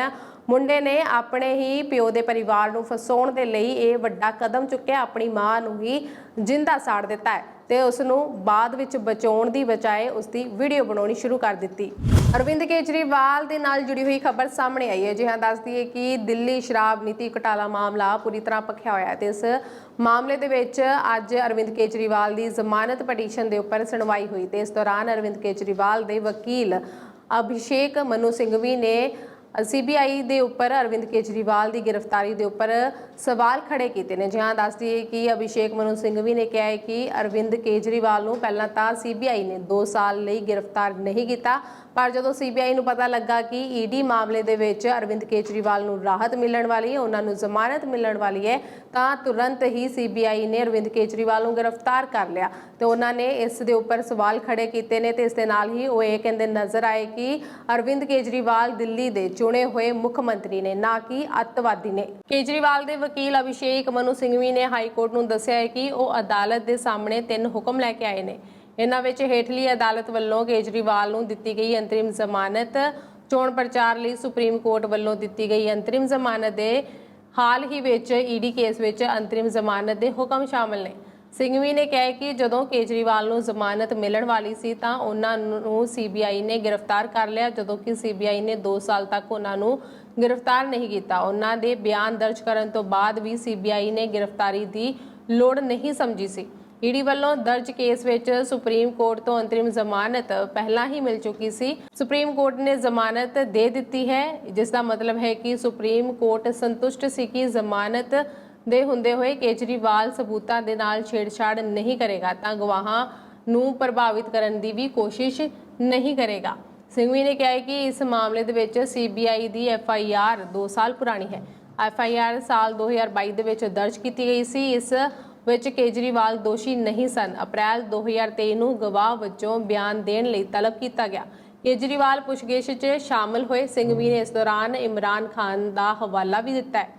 ਮੁੰਡੇ ਨੇ ਆਪਣੇ ਹੀ ਪਿਓ ਦੇ ਪਰਿਵਾਰ ਨੂੰ ਫਸਾਉਣ ਦੇ ਲਈ ਇਹ ਵੱਡਾ ਕਦਮ ਚੁੱਕਿਆ ਆਪਣੀ ਮਾਂ ਨੂੰ ਹੀ ਜਿੰਦਾ ਸਾੜ ਦਿੱਤਾ ਹੈ। ਤੇ ਉਸ ਨੂੰ ਬਾਅਦ ਵਿੱਚ ਬਚਾਉਣ ਦੀ ਬਜਾਏ ਉਸ ਦੀ ਵੀਡੀਓ ਬਣਾਉਣੀ ਸ਼ੁਰੂ ਕਰ ਦਿੱਤੀ। ਅਰਵਿੰਦ ਕੇਜਰੀਵਾਲ ਦੇ ਨਾਲ ਜੁੜੀ ਹੋਈ ਖਬਰ ਸਾਹਮਣੇ ਆਈ ਹੈ। ਜੀ ਦੱਸਦੀ ਹੈ ਕਿ ਦਿੱਲੀ ਸ਼ਰਾਬ ਨੀਤੀ ਘੁਟਾਲਾ ਮਾਮਲਾ ਪੂਰੀ ਤਰ੍ਹਾਂ ਭਖਿਆ ਹੋਇਆ ਹੈ ਤੇ ਇਸ ਮਾਮਲੇ ਦੇ ਵਿੱਚ ਅੱਜ ਅਰਵਿੰਦ ਕੇਜਰੀਵਾਲ ਦੀ ਜ਼ਮਾਨਤ ਪਟੀਸ਼ਨ ਦੇ ਉੱਪਰ ਸੁਣਵਾਈ ਹੋਈ ਤੇ ਇਸ ਦੌਰਾਨ ਅਰਵਿੰਦ ਕੇਜਰੀਵਾਲ ਦੇ ਵਕੀਲ ਅਭਿਸ਼ੇਕ ਮਨੂ ਸਿੰਘ ਵੀ ਨੇ ਸੀਬੀਆਈ ਦੇ ਉੱਪਰ ਅਰਵਿੰਦ ਕੇਜਰੀਵਾਲ ਦੀ ਗ੍ਰਿਫਤਾਰੀ ਦੇ ਉੱਪਰ ਸਵਾਲ ਖੜੇ ਕੀਤੇ ਨੇ। ਜਿਹਾਂ ਦੱਸਦੀ ਦਈਏ ਕਿ ਅਭਿਸ਼ੇਕ ਮਨੂ ਸਿੰਘਵੀ ਨੇ ਕਿਹਾ ਹੈ ਕਿ ਅਰਵਿੰਦ ਕੇਜਰੀਵਾਲ ਨੂੰ ਪਹਿਲਾਂ ਤਾਂ ਸੀਬੀਆਈ ਨੇ 2 ਸਾਲ ਲਈ ਗ੍ਰਿਫਤਾਰ ਨਹੀਂ ਕੀਤਾ। ਪਰ ਜਦੋਂ ਸੀਬੀਆਈ ਨੂੰ ਪਤਾ ਲੱਗਾ ਕਿ ਈਡੀ ਮਾਮਲੇ ਦੇ ਵਿੱਚ ਅਰਵਿੰਦ ਕੇਜਰੀਵਾਲ ਨੂੰ ਰਾਹਤ ਮਿਲਣ ਵਾਲੀ ਹੈ, ਉਹਨਾਂ ਨੂੰ ਜ਼ਮਾਨਤ ਮਿਲਣ ਵਾਲੀ ਹੈ, ਤਾਂ ਤੁਰੰਤ ਹੀ ਸੀਬੀਆਈ ਨੇ ਅਰਵਿੰਦ ਕੇਜਰੀਵਾਲ ਨੂੰ ਗ੍ਰਿਫਤਾਰ ਕਰ ਲਿਆ ਤੇ ਉਹਨਾਂ ਨੇ ਇਸ ਦੇ ਉੱਪਰ ਸਵਾਲ ਖੜੇ ਕੀਤੇ ਨੇ ਤੇ ਇਸ ਦੇ ਨਾਲ ਹੀ ਉਹ ਇਹ ਕਹਿੰਦੇ ਨਜ਼ਰ ਆਏ ਕਿ ਅਰਵਿੰਦ ਕੇਜਰੀਵਾਲ ਦਿੱਲੀ ਦੇ ਚੁਣੇ ਹੋਏ ਮੁੱਖ ਮੰਤਰੀ ਨੇ, ਨਾ ਕਿ ਅੱਤਵਾਦੀ ਨੇ। ਕੇਜਰੀਵਾਲ ਦੇ ਵਕੀਲ ਅਭਿਸ਼ੇਕ ਮਨੂ ਸਿੰਘਵੀ ਨੇ ਹਾਈ ਕੋਰਟ ਨੂੰ ਦੱਸਿਆ ਹੈ ਕਿ ਉਹ ਅਦਾਲਤ ਦੇ ਸਾਹਮਣੇ ਤਿੰਨ ਹੁਕਮ ਲੈ ਕੇ ਆਏ ਨੇ। ਇਹਨਾਂ ਵਿੱਚ ਹੇਠਲੀ ਅਦਾਲਤ ਵੱਲੋਂ ਕੇਜਰੀਵਾਲ ਨੂੰ ਦਿੱਤੀ ਗਈ ਅੰਤਰਿਮ ਜ਼ਮਾਨਤ, ਚੋਣ ਪ੍ਰਚਾਰ ਲਈ ਸੁਪਰੀਮ ਕੋਰਟ ਵੱਲੋਂ ਦਿੱਤੀ ਗਈ ਅੰਤਰਿਮ ਜ਼ਮਾਨਤ ਦੇ ਹਾਲ ਹੀ ਵਿੱਚ ਈਡੀ ਕੇਸ ਵਿੱਚ ਅੰਤਰਿਮ ਜ਼ਮਾਨਤ ਦੇ ਹੁਕਮ ਸ਼ਾਮਲ ਨੇ। ਸਿੰਘਵੀ ਨੇ ਕਿਹਾ ਕਿ ਜਦੋਂ ਕੇਜਰੀਵਾਲ ਨੂੰ ਜ਼ਮਾਨਤ ਮਿਲਣ ਵਾਲੀ ਸੀ ਤਾਂ ਉਹਨਾਂ ਨੂੰ ਸੀਬੀਆਈ ਨੇ ਗ੍ਰਿਫਤਾਰ ਕਰ ਲਿਆ, ਜਦੋਂ ਕਿ ਸੀਬੀਆਈ ਨੇ 2 ਸਾਲ ਤੱਕ ਉਹਨਾਂ ਨੂੰ ਗ੍ਰਿਫਤਾਰ ਨਹੀਂ ਕੀਤਾ। ਉਹਨਾਂ ਦੇ ਬਿਆਨ ਦਰਜ ਕਰਨ ਤੋਂ ਬਾਅਦ ਵੀ ਸੀਬੀਆਈ ਨੇ ਗ੍ਰਿਫਤਾਰੀ ਦੀ ਲੋੜ ਨਹੀਂ ਸਮਝੀ ਸੀ। ਈਡੀ ਵੱਲੋਂ ਦਰਜ ਕੇਸ ਵਿੱਚ ਸੁਪਰੀਮ ਕੋਰਟ ਤੋਂ ਅੰਤਰਿਮ ਜ਼ਮਾਨਤ ਪਹਿਲਾਂ ਹੀ ਮਿਲ ਚੁੱਕੀ ਸੀ। ਸੁਪਰੀਮ ਕੋਰਟ ਨੇ ਜ਼ਮਾਨਤ ਦੇ ਦਿੱਤੀ ਹੈ, ਜਿਸ ਦਾ ਮਤਲਬ ਹੈ ਕਿ ਸੁਪਰੀਮ ਕੋਰਟ ਸੰਤੁਸ਼ਟ ਸੀ ਕਿ ਜ਼ਮਾਨਤ ਦੇ ਹੁੰਦੇ ਹੋਏ ਕੇਜਰੀਵਾਲ ਸਬੂਤਾਂ ਦੇ ਨਾਲ ਛੇੜਛਾੜ ਨਹੀਂ ਕਰੇਗਾ, ਤਾਂ ਗਵਾਹਾਂ ਨੂੰ ਪ੍ਰਭਾਵਿਤ ਕਰਨ ਦੀ ਵੀ ਕੋਸ਼ਿਸ਼ ਨਹੀਂ ਕਰੇਗਾ। ਸਿੰਘਵੀ ਨੇ ਕਿਹਾ ਕਿ ਇਸ ਮਾਮਲੇ ਦੇ ਵਿੱਚ ਸੀਬੀਆਈ ਦੀ ਐਫ ਆਈ ਆਰ 2 ਸਾਲ ਪੁਰਾਣੀ ਹੈ। ਐਫ ਆਈ ਆਰ ਸਾਲ 2022 ਦੇ ਵਿੱਚ ਦਰਜ ਕੀਤੀ ਗਈ ਸੀ। ਇਸ ਵਿੱਚ ਕੇਜਰੀਵਾਲ ਦੋਸ਼ੀ ਨਹੀਂ ਸਨ। ਅਪ੍ਰੈਲ 2023 ਨੂੰ ਗਵਾਹ ਵਜੋਂ ਬਿਆਨ ਦੇਣ ਲਈ ਤਲਬ ਕੀਤਾ ਗਿਆ। ਕੇਜਰੀਵਾਲ ਪੁੱਛਗਿੱਛ 'ਚ ਸ਼ਾਮਲ ਹੋਏ ਸਿੰਘਵੀ ਨੇ ਇਸ ਦੌਰਾਨ ਇਮਰਾਨ ਖਾਨ ਦਾ ਹਵਾਲਾ ਵੀ ਦਿੱਤਾ ਹੈ।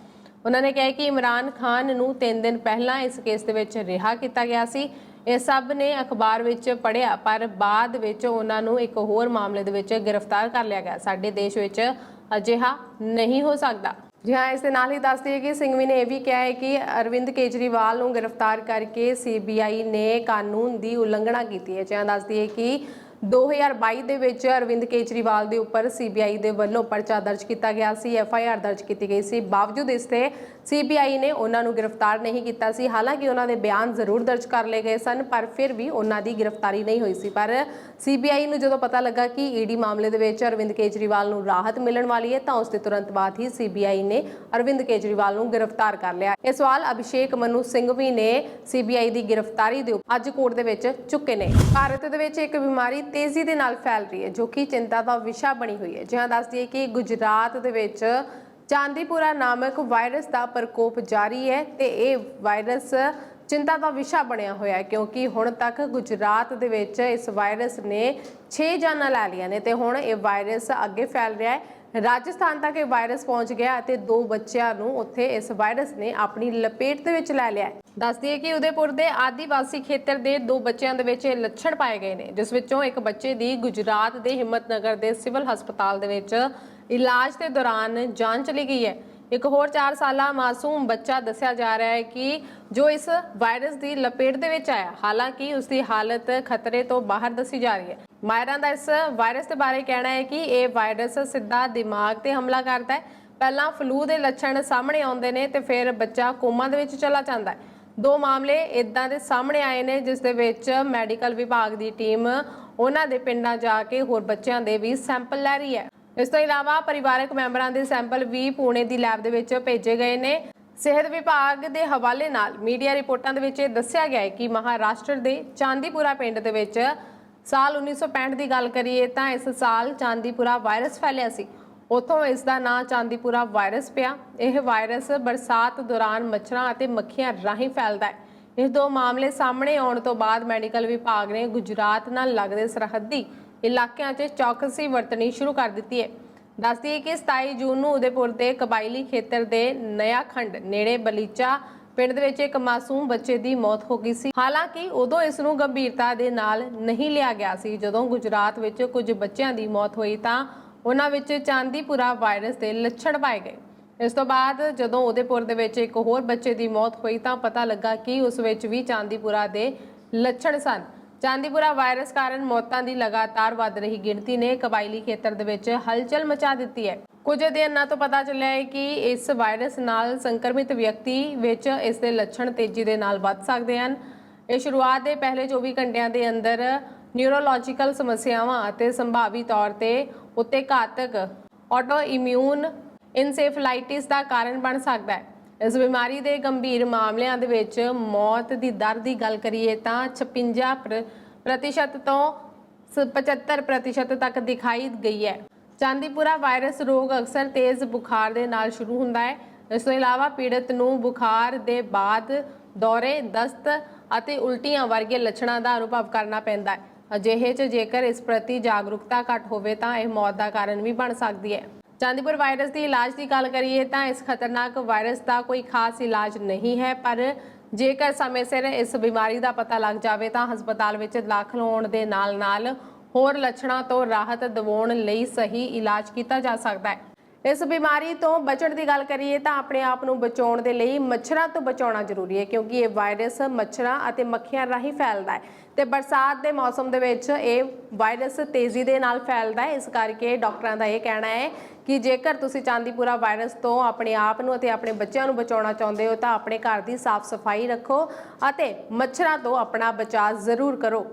ਉਹਨਾਂ ਨੇ ਕਿਹਾ ਕਿ ਇਮਰਾਨ ਖਾਨ ਨੂੰ 3 ਦਿਨ ਪਹਿਲਾਂ ਇਸ ਕੇਸ ਦੇ ਵਿੱਚ ਰਿਹਾ ਕੀਤਾ ਗਿਆ ਸੀ। ਇਹ ਸਭ ਨੇ ਅਖਬਾਰ ਵਿੱਚ ਪੜ੍ਹਿਆ, ਪਰ ਬਾਅਦ ਵਿੱਚ ਉਹਨਾਂ ਨੂੰ ਇੱਕ ਹੋਰ ਮਾਮਲੇ ਦੇ ਵਿੱਚ ਗ੍ਰਿਫਤਾਰ ਕਰ ਲਿਆ ਗਿਆ। ਸਾਡੇ ਦੇਸ਼ ਵਿੱਚ ਅਜਿਹਾ ਨਹੀਂ ਹੋ ਸਕਦਾ। ਜੀ ਹਾਂ, ਇਸ ਦੇ ਨਾਲ ਹੀ ਦੱਸ ਦਈਏ ਕਿ ਸਿੰਘਵੀ ਨੇ ਇਹ ਵੀ ਕਿਹਾ ਹੈ ਕਿ ਅਰਵਿੰਦ ਕੇਜਰੀਵਾਲ ਨੂੰ ਗ੍ਰਿਫਤਾਰ ਕਰਕੇ ਸੀਬੀਆਈ ਨੇ ਕਾਨੂੰਨ ਦੀ ਉਲੰਘਣਾ ਕੀਤੀ ਹੈ। ਜਿਹਾਂ ਦੱਸ ਦਈਏ ਕਿ 2022 ਦੇ ਵਿੱਚ ਅਰਵਿੰਦ ਕੇਜਰੀਵਾਲ ਦੇ ਉੱਪਰ ਸੀਬੀਆਈ ਦੇ ਵੱਲੋਂ ਪਰਚਾ ਦਰਜ ਕੀਤਾ ਗਿਆ ਸੀ, ਐਫ ਆਈ ਆਰ ਦਰਜ ਕੀਤੀ ਗਈ ਸੀ। ਬਾਵਜੂਦ ਇਸ ਤੇ ਸੀਬੀਆਈ ਨੇ ਉਹਨਾਂ ਨੂੰ ਗ੍ਰਿਫਤਾਰ ਨਹੀਂ ਕੀਤਾ ਸੀ। ਹਾਲਾਂਕਿ ਉਹਨਾਂ ਦੇ ਬਿਆਨ ਜ਼ਰੂਰ ਦਰਜ ਕਰ ਲਏ ਗਏ ਸਨ, ਪਰ ਫਿਰ ਵੀ ਉਹਨਾਂ ਦੀ ਗ੍ਰਿਫਤਾਰੀ ਨਹੀਂ ਹੋਈ ਸੀ। ਪਰ ਸੀਬੀਆਈ ਨੂੰ ਜਦੋਂ ਪਤਾ ਲੱਗਾ ਕਿ ਈਡੀ ਮਾਮਲੇ ਦੇ ਵਿੱਚ ਅਰਵਿੰਦ ਕੇਜਰੀਵਾਲ ਨੂੰ ਰਾਹਤ ਮਿਲਣ ਵਾਲੀ ਹੈ, ਤਾਂ ਉਸ ਦੇ ਤੁਰੰਤ ਬਾਅਦ ਹੀ ਸੀਬੀਆਈ ਨੇ ਅਰਵਿੰਦ ਕੇਜਰੀਵਾਲ ਨੂੰ ਗ੍ਰਿਫਤਾਰ ਕਰ ਲਿਆ। ਇਹ ਸਵਾਲ ਅਭਿਸ਼ੇਕ ਮਨੂ ਸਿੰਘਵੀ ਨੇ ਸੀਬੀਆਈ ਦੀ ਗ੍ਰਿਫਤਾਰੀ ਦੇ ਅੱਜ ਕੋਰਟ ਦੇ ਵਿੱਚ ਚੁੱਕੇ ਨੇ। ਭਾਰਤ ਦੇ ਵਿੱਚ ਇੱਕ ਬਿਮਾਰੀ ਤੇਜ਼ੀ ਦੇ ਨਾਲ ਫੈਲ ਰਹੀ ਹੈ, ਜੋ ਕਿ ਚਿੰਤਾ ਦਾ ਵਿਸ਼ਾ ਬਣੀ ਹੋਈ ਹੈ। ਜਿਹਾਂ ਦੱਸਦੀ ਹੈ ਕਿ ਗੁਜਰਾਤ ਦੇ ਵਿੱਚ ਚਾਂਦੀਪੁਰਾ ਨਾਮਕ ਵਾਇਰਸ ਦਾ ਪ੍ਰਕੋਪ ਜਾਰੀ ਹੈ ਤੇ ਇਹ ਵਾਇਰਸ ਚਿੰਤਾ ਦਾ ਵਿਸ਼ਾ ਬਣਿਆ ਹੋਇਆ ਹੈ, ਕਿਉਂਕਿ ਹੁਣ ਤੱਕ ਗੁਜਰਾਤ ਦੇ ਵਿੱਚ ਇਸ ਵਾਇਰਸ ਨੇ 6 ਜਾਨਾਂ ਲੈ ਲਈਆਂ ਨੇ ਤੇ ਹੁਣ ਇਹ ਵਾਇਰਸ ਅੱਗੇ ਫੈਲ ਰਿਹਾ ਹੈ। ਰਾਜਸਥਾਨ ਤੱਕ ਇਹ ਵਾਇਰਸ ਪਹੁੰਚ ਗਿਆ ਅਤੇ ਦੋ ਬੱਚਿਆਂ ਨੂੰ ਉੱਥੇ ਇਸ ਵਾਇਰਸ ਨੇ ਆਪਣੀ ਲਪੇਟ ਦੇ ਵਿੱਚ ਲੈ ਲਿਆ ਹੈ। ਦੱਸਦੀ ਕਿ ਉਦੈਪੁਰ ਦੇ ਆਦੀਵਾਸੀ ਖੇਤਰ ਦੇ ਦੋ ਬੱਚਿਆਂ ਦੇ ਵਿੱਚ ਇਹ ਲੱਛਣ ਪਾਏ ਗਏ ਨੇ, ਜਿਸ ਵਿੱਚੋਂ ਇੱਕ ਬੱਚੇ ਦੀ ਗੁਜਰਾਤ ਦੇ ਹਿੰਮਤਨਗਰ ਦੇ ਸਿਵਲ ਹਸਪਤਾਲ ਦੇ ਵਿੱਚ ਇਲਾਜ ਦੇ ਦੌਰਾਨ ਜਾਨ ਚਲੀ ਗਈ ਹੈ। ਇੱਕ ਹੋਰ 4 ਸਾਲਾ ਮਾਸੂਮ ਬੱਚਾ ਦੱਸਿਆ ਜਾ ਰਿਹਾ ਹੈ ਕਿ ਜੋ ਇਸ ਵਾਇਰਸ ਦੀ ਲਪੇਟ ਦੇ ਵਿੱਚ ਆਇਆ, ਹਾਲਾਂਕਿ ਉਸ ਦੀ ਹਾਲਤ ਖਤਰੇ ਤੋਂ ਬਾਹਰ ਦੱਸੀ ਜਾ ਰਹੀ ਹੈ। ਮਾਇਰਾਂ ਦਾ ਇਸ ਵਾਇਰਸ ਦੇ ਬਾਰੇ ਕਹਿਣਾ ਹੈ ਕਿ ਇਹ ਵਾਇਰਸ ਸਿੱਧਾ ਦਿਮਾਗ ਤੇ ਹਮਲਾ ਕਰਦਾ ਹੈ। ਪਹਿਲਾਂ ਫਲੂ ਦੇ ਲੱਛਣ ਸਾਹਮਣੇ ਆਉਂਦੇ ਨੇ ਤੇ ਫਿਰ ਬੱਚਾ ਕੋਮਾ ਦੇ ਵਿੱਚ ਚਲਾ ਜਾਂਦਾ ਹੈ। ਦੋ ਮਾਮਲੇ ਇਦਾਂ ਦੇ ਸਾਹਮਣੇ ਆਏ ਨੇ, ਜਿਸ ਦੇ ਵਿੱਚ ਮੈਡੀਕਲ ਵਿਭਾਗ ਦੀ ਟੀਮ ਉਹਨਾਂ ਦੇ ਪਿੰਡਾਂ ਜਾ ਕੇ ਹੋਰ ਬੱਚਿਆਂ ਦੇ ਵੀ ਸੈਂਪਲ ਲੈ ਰਹੀ ਹੈ। ਇਸ ਤੋਂ ਇਲਾਵਾ ਪਰਿਵਾਰਕ ਮੈਂਬਰਾਂ ਦੇ ਸੈਂਪਲ ਵੀ ਪੁਣੇ ਦੀ ਲੈਬ ਦੇ ਵਿੱਚ ਭੇਜੇ ਗਏ ਨੇ। ਸਿਹਤ ਵਿਭਾਗ ਦੇ ਹਵਾਲੇ ਨਾਲ ਮੀਡੀਆ ਰਿਪੋਰਟਾਂ ਦੇ ਵਿੱਚ ਦੱਸਿਆ ਗਿਆ ਹੈ ਕਿ ਮਹਾਰਾਸ਼ਟਰ ਦੇ ਚਾਂਦੀਪੁਰਾ ਪਿੰਡ ਦੇ ਵਿੱਚ ਸਾਲ 1965 ਦੀ ਗੱਲ ਕਰੀਏ ਤਾਂ ਇਸ ਸਾਲ ਚਾਂਦੀਪੁਰਾ ਵਾਇਰਸ ਫੈਲਿਆ ਸੀ। ਉਥੋਂ ਇਸ ਦਾ ਨਾਂ ਚਾਂਦੀਪੁਰਾ ਵਾਇਰਸ ਪਿਆ। ਇਹ ਵਾਇਰਸ ਬਰਸਾਤ ਦੌਰਾਨ ਮੱਛਰਾਂ ਅਤੇ ਮੱਖੀਆਂ ਰਾਹੀਂ ਫੈਲਦਾ ਹੈ। ਇਹ ਦੋ ਮਾਮਲੇ ਸਾਹਮਣੇ ਆਉਣ ਤੋਂ ਬਾਅਦ ਮੈਡੀਕਲ ਵਿਭਾਗ ਨੇ ਗੁਜਰਾਤ ਨਾਲ ਲੱਗਦੇ ਸਰਹੱਦੀ ਇਲਾਕਿਆਂ 'ਚ ਚੌਕਸੀ ਵਰਤਣੀ ਸ਼ੁਰੂ ਕਰ ਦਿੱਤੀ ਹੈ। ਦੱਸਦੀ ਹੈ ਕਿ 27 ਜੂਨ ਨੂੰ ਉਦੈਪੁਰ ਦੇ ਕਬਾਇਲੀ ਖੇਤਰ ਦੇ ਨਇਆ ਖੰਡ ਨੇੜੇ ਬਲੀਚਾ ਪਿੰਡ ਦੇ ਵਿੱਚ ਇੱਕ ਮਾਸੂਮ ਬੱਚੇ ਦੀ ਮੌਤ ਹੋ ਗਈ ਸੀ। ਹਾਲਾਂਕਿ ਉਦੋਂ ਇਸ ਨੂੰ ਗੰਭੀਰਤਾ ਦੇ ਨਾਲ ਨਹੀਂ ਲਿਆ ਗਿਆ ਸੀ। ਜਦੋਂ ਗੁਜਰਾਤ ਵਿੱਚ ਕੁਝ ਬੱਚਿਆਂ ਦੀ ਮੌਤ ਹੋਈ ਤਾਂ ਉਹਨਾਂ ਵਿੱਚ ਚਾਂਦੀਪੁਰਾ ਵਾਇਰਸ ਦੇ ਲੱਛਣ ਪਾਏ ਗਏ। ਇਸ ਤੋਂ ਬਾਅਦ ਜਦੋਂ ਉਦੇਪੁਰ ਦੇ ਵਿੱਚ ਇੱਕ ਹੋਰ ਬੱਚੇ ਦੀ ਮੌਤ ਹੋਈ ਤਾਂ ਪਤਾ ਲੱਗਾ ਕਿ ਉਸ ਵਿੱਚ ਵੀ ਚਾਂਦੀਪੁਰਾ ਦੇ ਲੱਛਣ ਸਨ। ਚਾਂਦੀਪੁਰਾ ਵਾਇਰਸ ਕਾਰਨ ਮੌਤਾਂ ਦੀ ਲਗਾਤਾਰ ਵੱਧ ਰਹੀ ਗਿਣਤੀ ਨੇ ਕਬਾਇਲੀ ਖੇਤਰ ਦੇ ਵਿੱਚ ਹਲਚਲ ਮਚਾ ਦਿੱਤੀ ਹੈ। ਕੁਝ ਅਧਿਐਨਾਂ ਤੋਂ ਪਤਾ ਚੱਲਿਆ ਹੈ ਕਿ ਇਸ ਵਾਇਰਸ ਨਾਲ ਸੰਕਰਮਿਤ ਵਿਅਕਤੀ ਵਿੱਚ ਇਸ ਦੇ ਲੱਛਣ ਤੇਜ਼ੀ ਦੇ ਨਾਲ ਵੱਧ ਸਕਦੇ ਹਨ। ਇਹ ਸ਼ੁਰੂਆਤ ਦੇ ਪਹਿਲੇ 24 ਘੰਟਿਆਂ ਦੇ ਅੰਦਰ ਨਿਊਰੋਲੋਜੀਕਲ ਸਮੱਸਿਆਵਾਂ ਅਤੇ ਸੰਭਾਵੀ ਤੌਰ ਤੇ ਉੱਤੇ ਘਾਤਕ ਆਟੋਇਮਿਊਨ ਇਨਸੈਫਲਾਈਟਿਸ ਦਾ ਕਾਰਨ ਬਣ ਸਕਦਾ ਹੈ। ਇਸ ਬਿਮਾਰੀ ਦੇ ਗੰਭੀਰ ਮਾਮਲਿਆਂ ਦੇ ਵਿੱਚ ਮੌਤ ਦੀ ਦਰ ਦੀ ਗੱਲ ਕਰੀਏ ਤਾਂ 56 ਪ੍ਰ- ਪ੍ਰਤੀਸ਼ਤ ਤੋਂ ਸ- 75 ਪ੍ਰਤੀਸ਼ਤ ਤੱਕ ਦਿਖਾਈ ਗਈ ਹੈ। ਚਾਂਦੀਪੁਰਾ ਵਾਇਰਸ ਰੋਗ ਅਕਸਰ ਤੇਜ਼ ਬੁਖਾਰ ਦੇ ਨਾਲ ਸ਼ੁਰੂ ਹੁੰਦਾ ਹੈ। ਇਸ ਤੋਂ ਇਲਾਵਾ ਪੀੜਤ ਨੂੰ ਬੁਖਾਰ ਦੇ ਬਾਅਦ ਦੌਰੇ, ਦਸਤ ਅਤੇ ਉਲਟੀਆਂ ਵਰਗੇ ਲੱਛਣਾਂ ਦਾ ਅਨੁਭਵ ਕਰਨਾ ਪੈਂਦਾ ਹੈ। ਅਜਿਹੇ 'ਚ ਜੇਕਰ ਇਸ ਪ੍ਰਤੀ ਜਾਗਰੂਕਤਾ ਘੱਟ ਹੋਵੇ ਤਾਂ ਇਹ ਮੌਤ ਦਾ ਕਾਰਨ ਵੀ ਬਣ ਸਕਦੀ ਹੈ। ਚਾਂਦੀਪੁਰ ਵਾਇਰਸ ਦੀ ਇਲਾਜ ਦੀ ਗੱਲ ਕਰੀਏ ਤਾਂ ਇਸ ਖਤਰਨਾਕ ਵਾਇਰਸ ਦਾ ਕੋਈ ਖਾਸ ਇਲਾਜ ਨਹੀਂ ਹੈ, ਪਰ ਜੇਕਰ ਸਮੇਂ ਸਿਰ ਇਸ ਬਿਮਾਰੀ ਦਾ ਪਤਾ ਲੱਗ ਜਾਵੇ ਤਾਂ ਹਸਪਤਾਲ ਵਿੱਚ ਦਾਖਲ ਹੋਣ ਦੇ ਨਾਲ-ਨਾਲ ਹੋਰ ਲੱਛਣਾਂ ਤੋਂ ਰਾਹਤ ਦਿਵਾਉਣ ਲਈ ਸਹੀ ਇਲਾਜ ਕੀਤਾ ਜਾ ਸਕਦਾ ਹੈ। ਇਸ ਬਿਮਾਰੀ ਤੋਂ ਬਚਣ ਦੀ ਗੱਲ ਕਰੀਏ ਤਾਂ ਆਪਣੇ ਆਪ ਨੂੰ ਬਚਾਉਣ ਦੇ ਲਈ ਮੱਛਰਾਂ ਤੋਂ ਬਚਾਉਣਾ ਜ਼ਰੂਰੀ ਹੈ, ਕਿਉਂਕਿ ਇਹ ਵਾਇਰਸ ਮੱਛਰਾਂ ਅਤੇ ਮੱਖੀਆਂ ਰਾਹੀਂ ਫੈਲਦਾ ਹੈ। ਤੇ ਬਰਸਾਤ ਦੇ ਮੌਸਮ ਦੇ ਵਿੱਚ ਇਹ ਵਾਇਰਸ ਤੇਜ਼ੀ ਦੇ ਨਾਲ ਫੈਲਦਾ ਹੈ। ਇਸ ਕਰਕੇ ਡਾਕਟਰਾਂ ਦਾ ਇਹ ਕਹਿਣਾ ਹੈ ਕਿ ਜੇਕਰ ਤੁਸੀਂ ਚਾਂਦੀਪੁਰਾ ਵਾਇਰਸ ਤੋਂ ਆਪਣੇ ਆਪ ਨੂੰ ਅਤੇ ਆਪਣੇ ਬੱਚਿਆਂ ਨੂੰ ਬਚਾਉਣਾ ਚਾਹੁੰਦੇ ਹੋ ਤਾਂ ਆਪਣੇ ਘਰ ਦੀ ਸਾਫ਼ ਸਫ਼ਾਈ ਰੱਖੋ ਅਤੇ ਮੱਛਰਾਂ ਤੋਂ ਆਪਣਾ ਬਚਾਅ ਜ਼ਰੂਰ ਕਰੋ।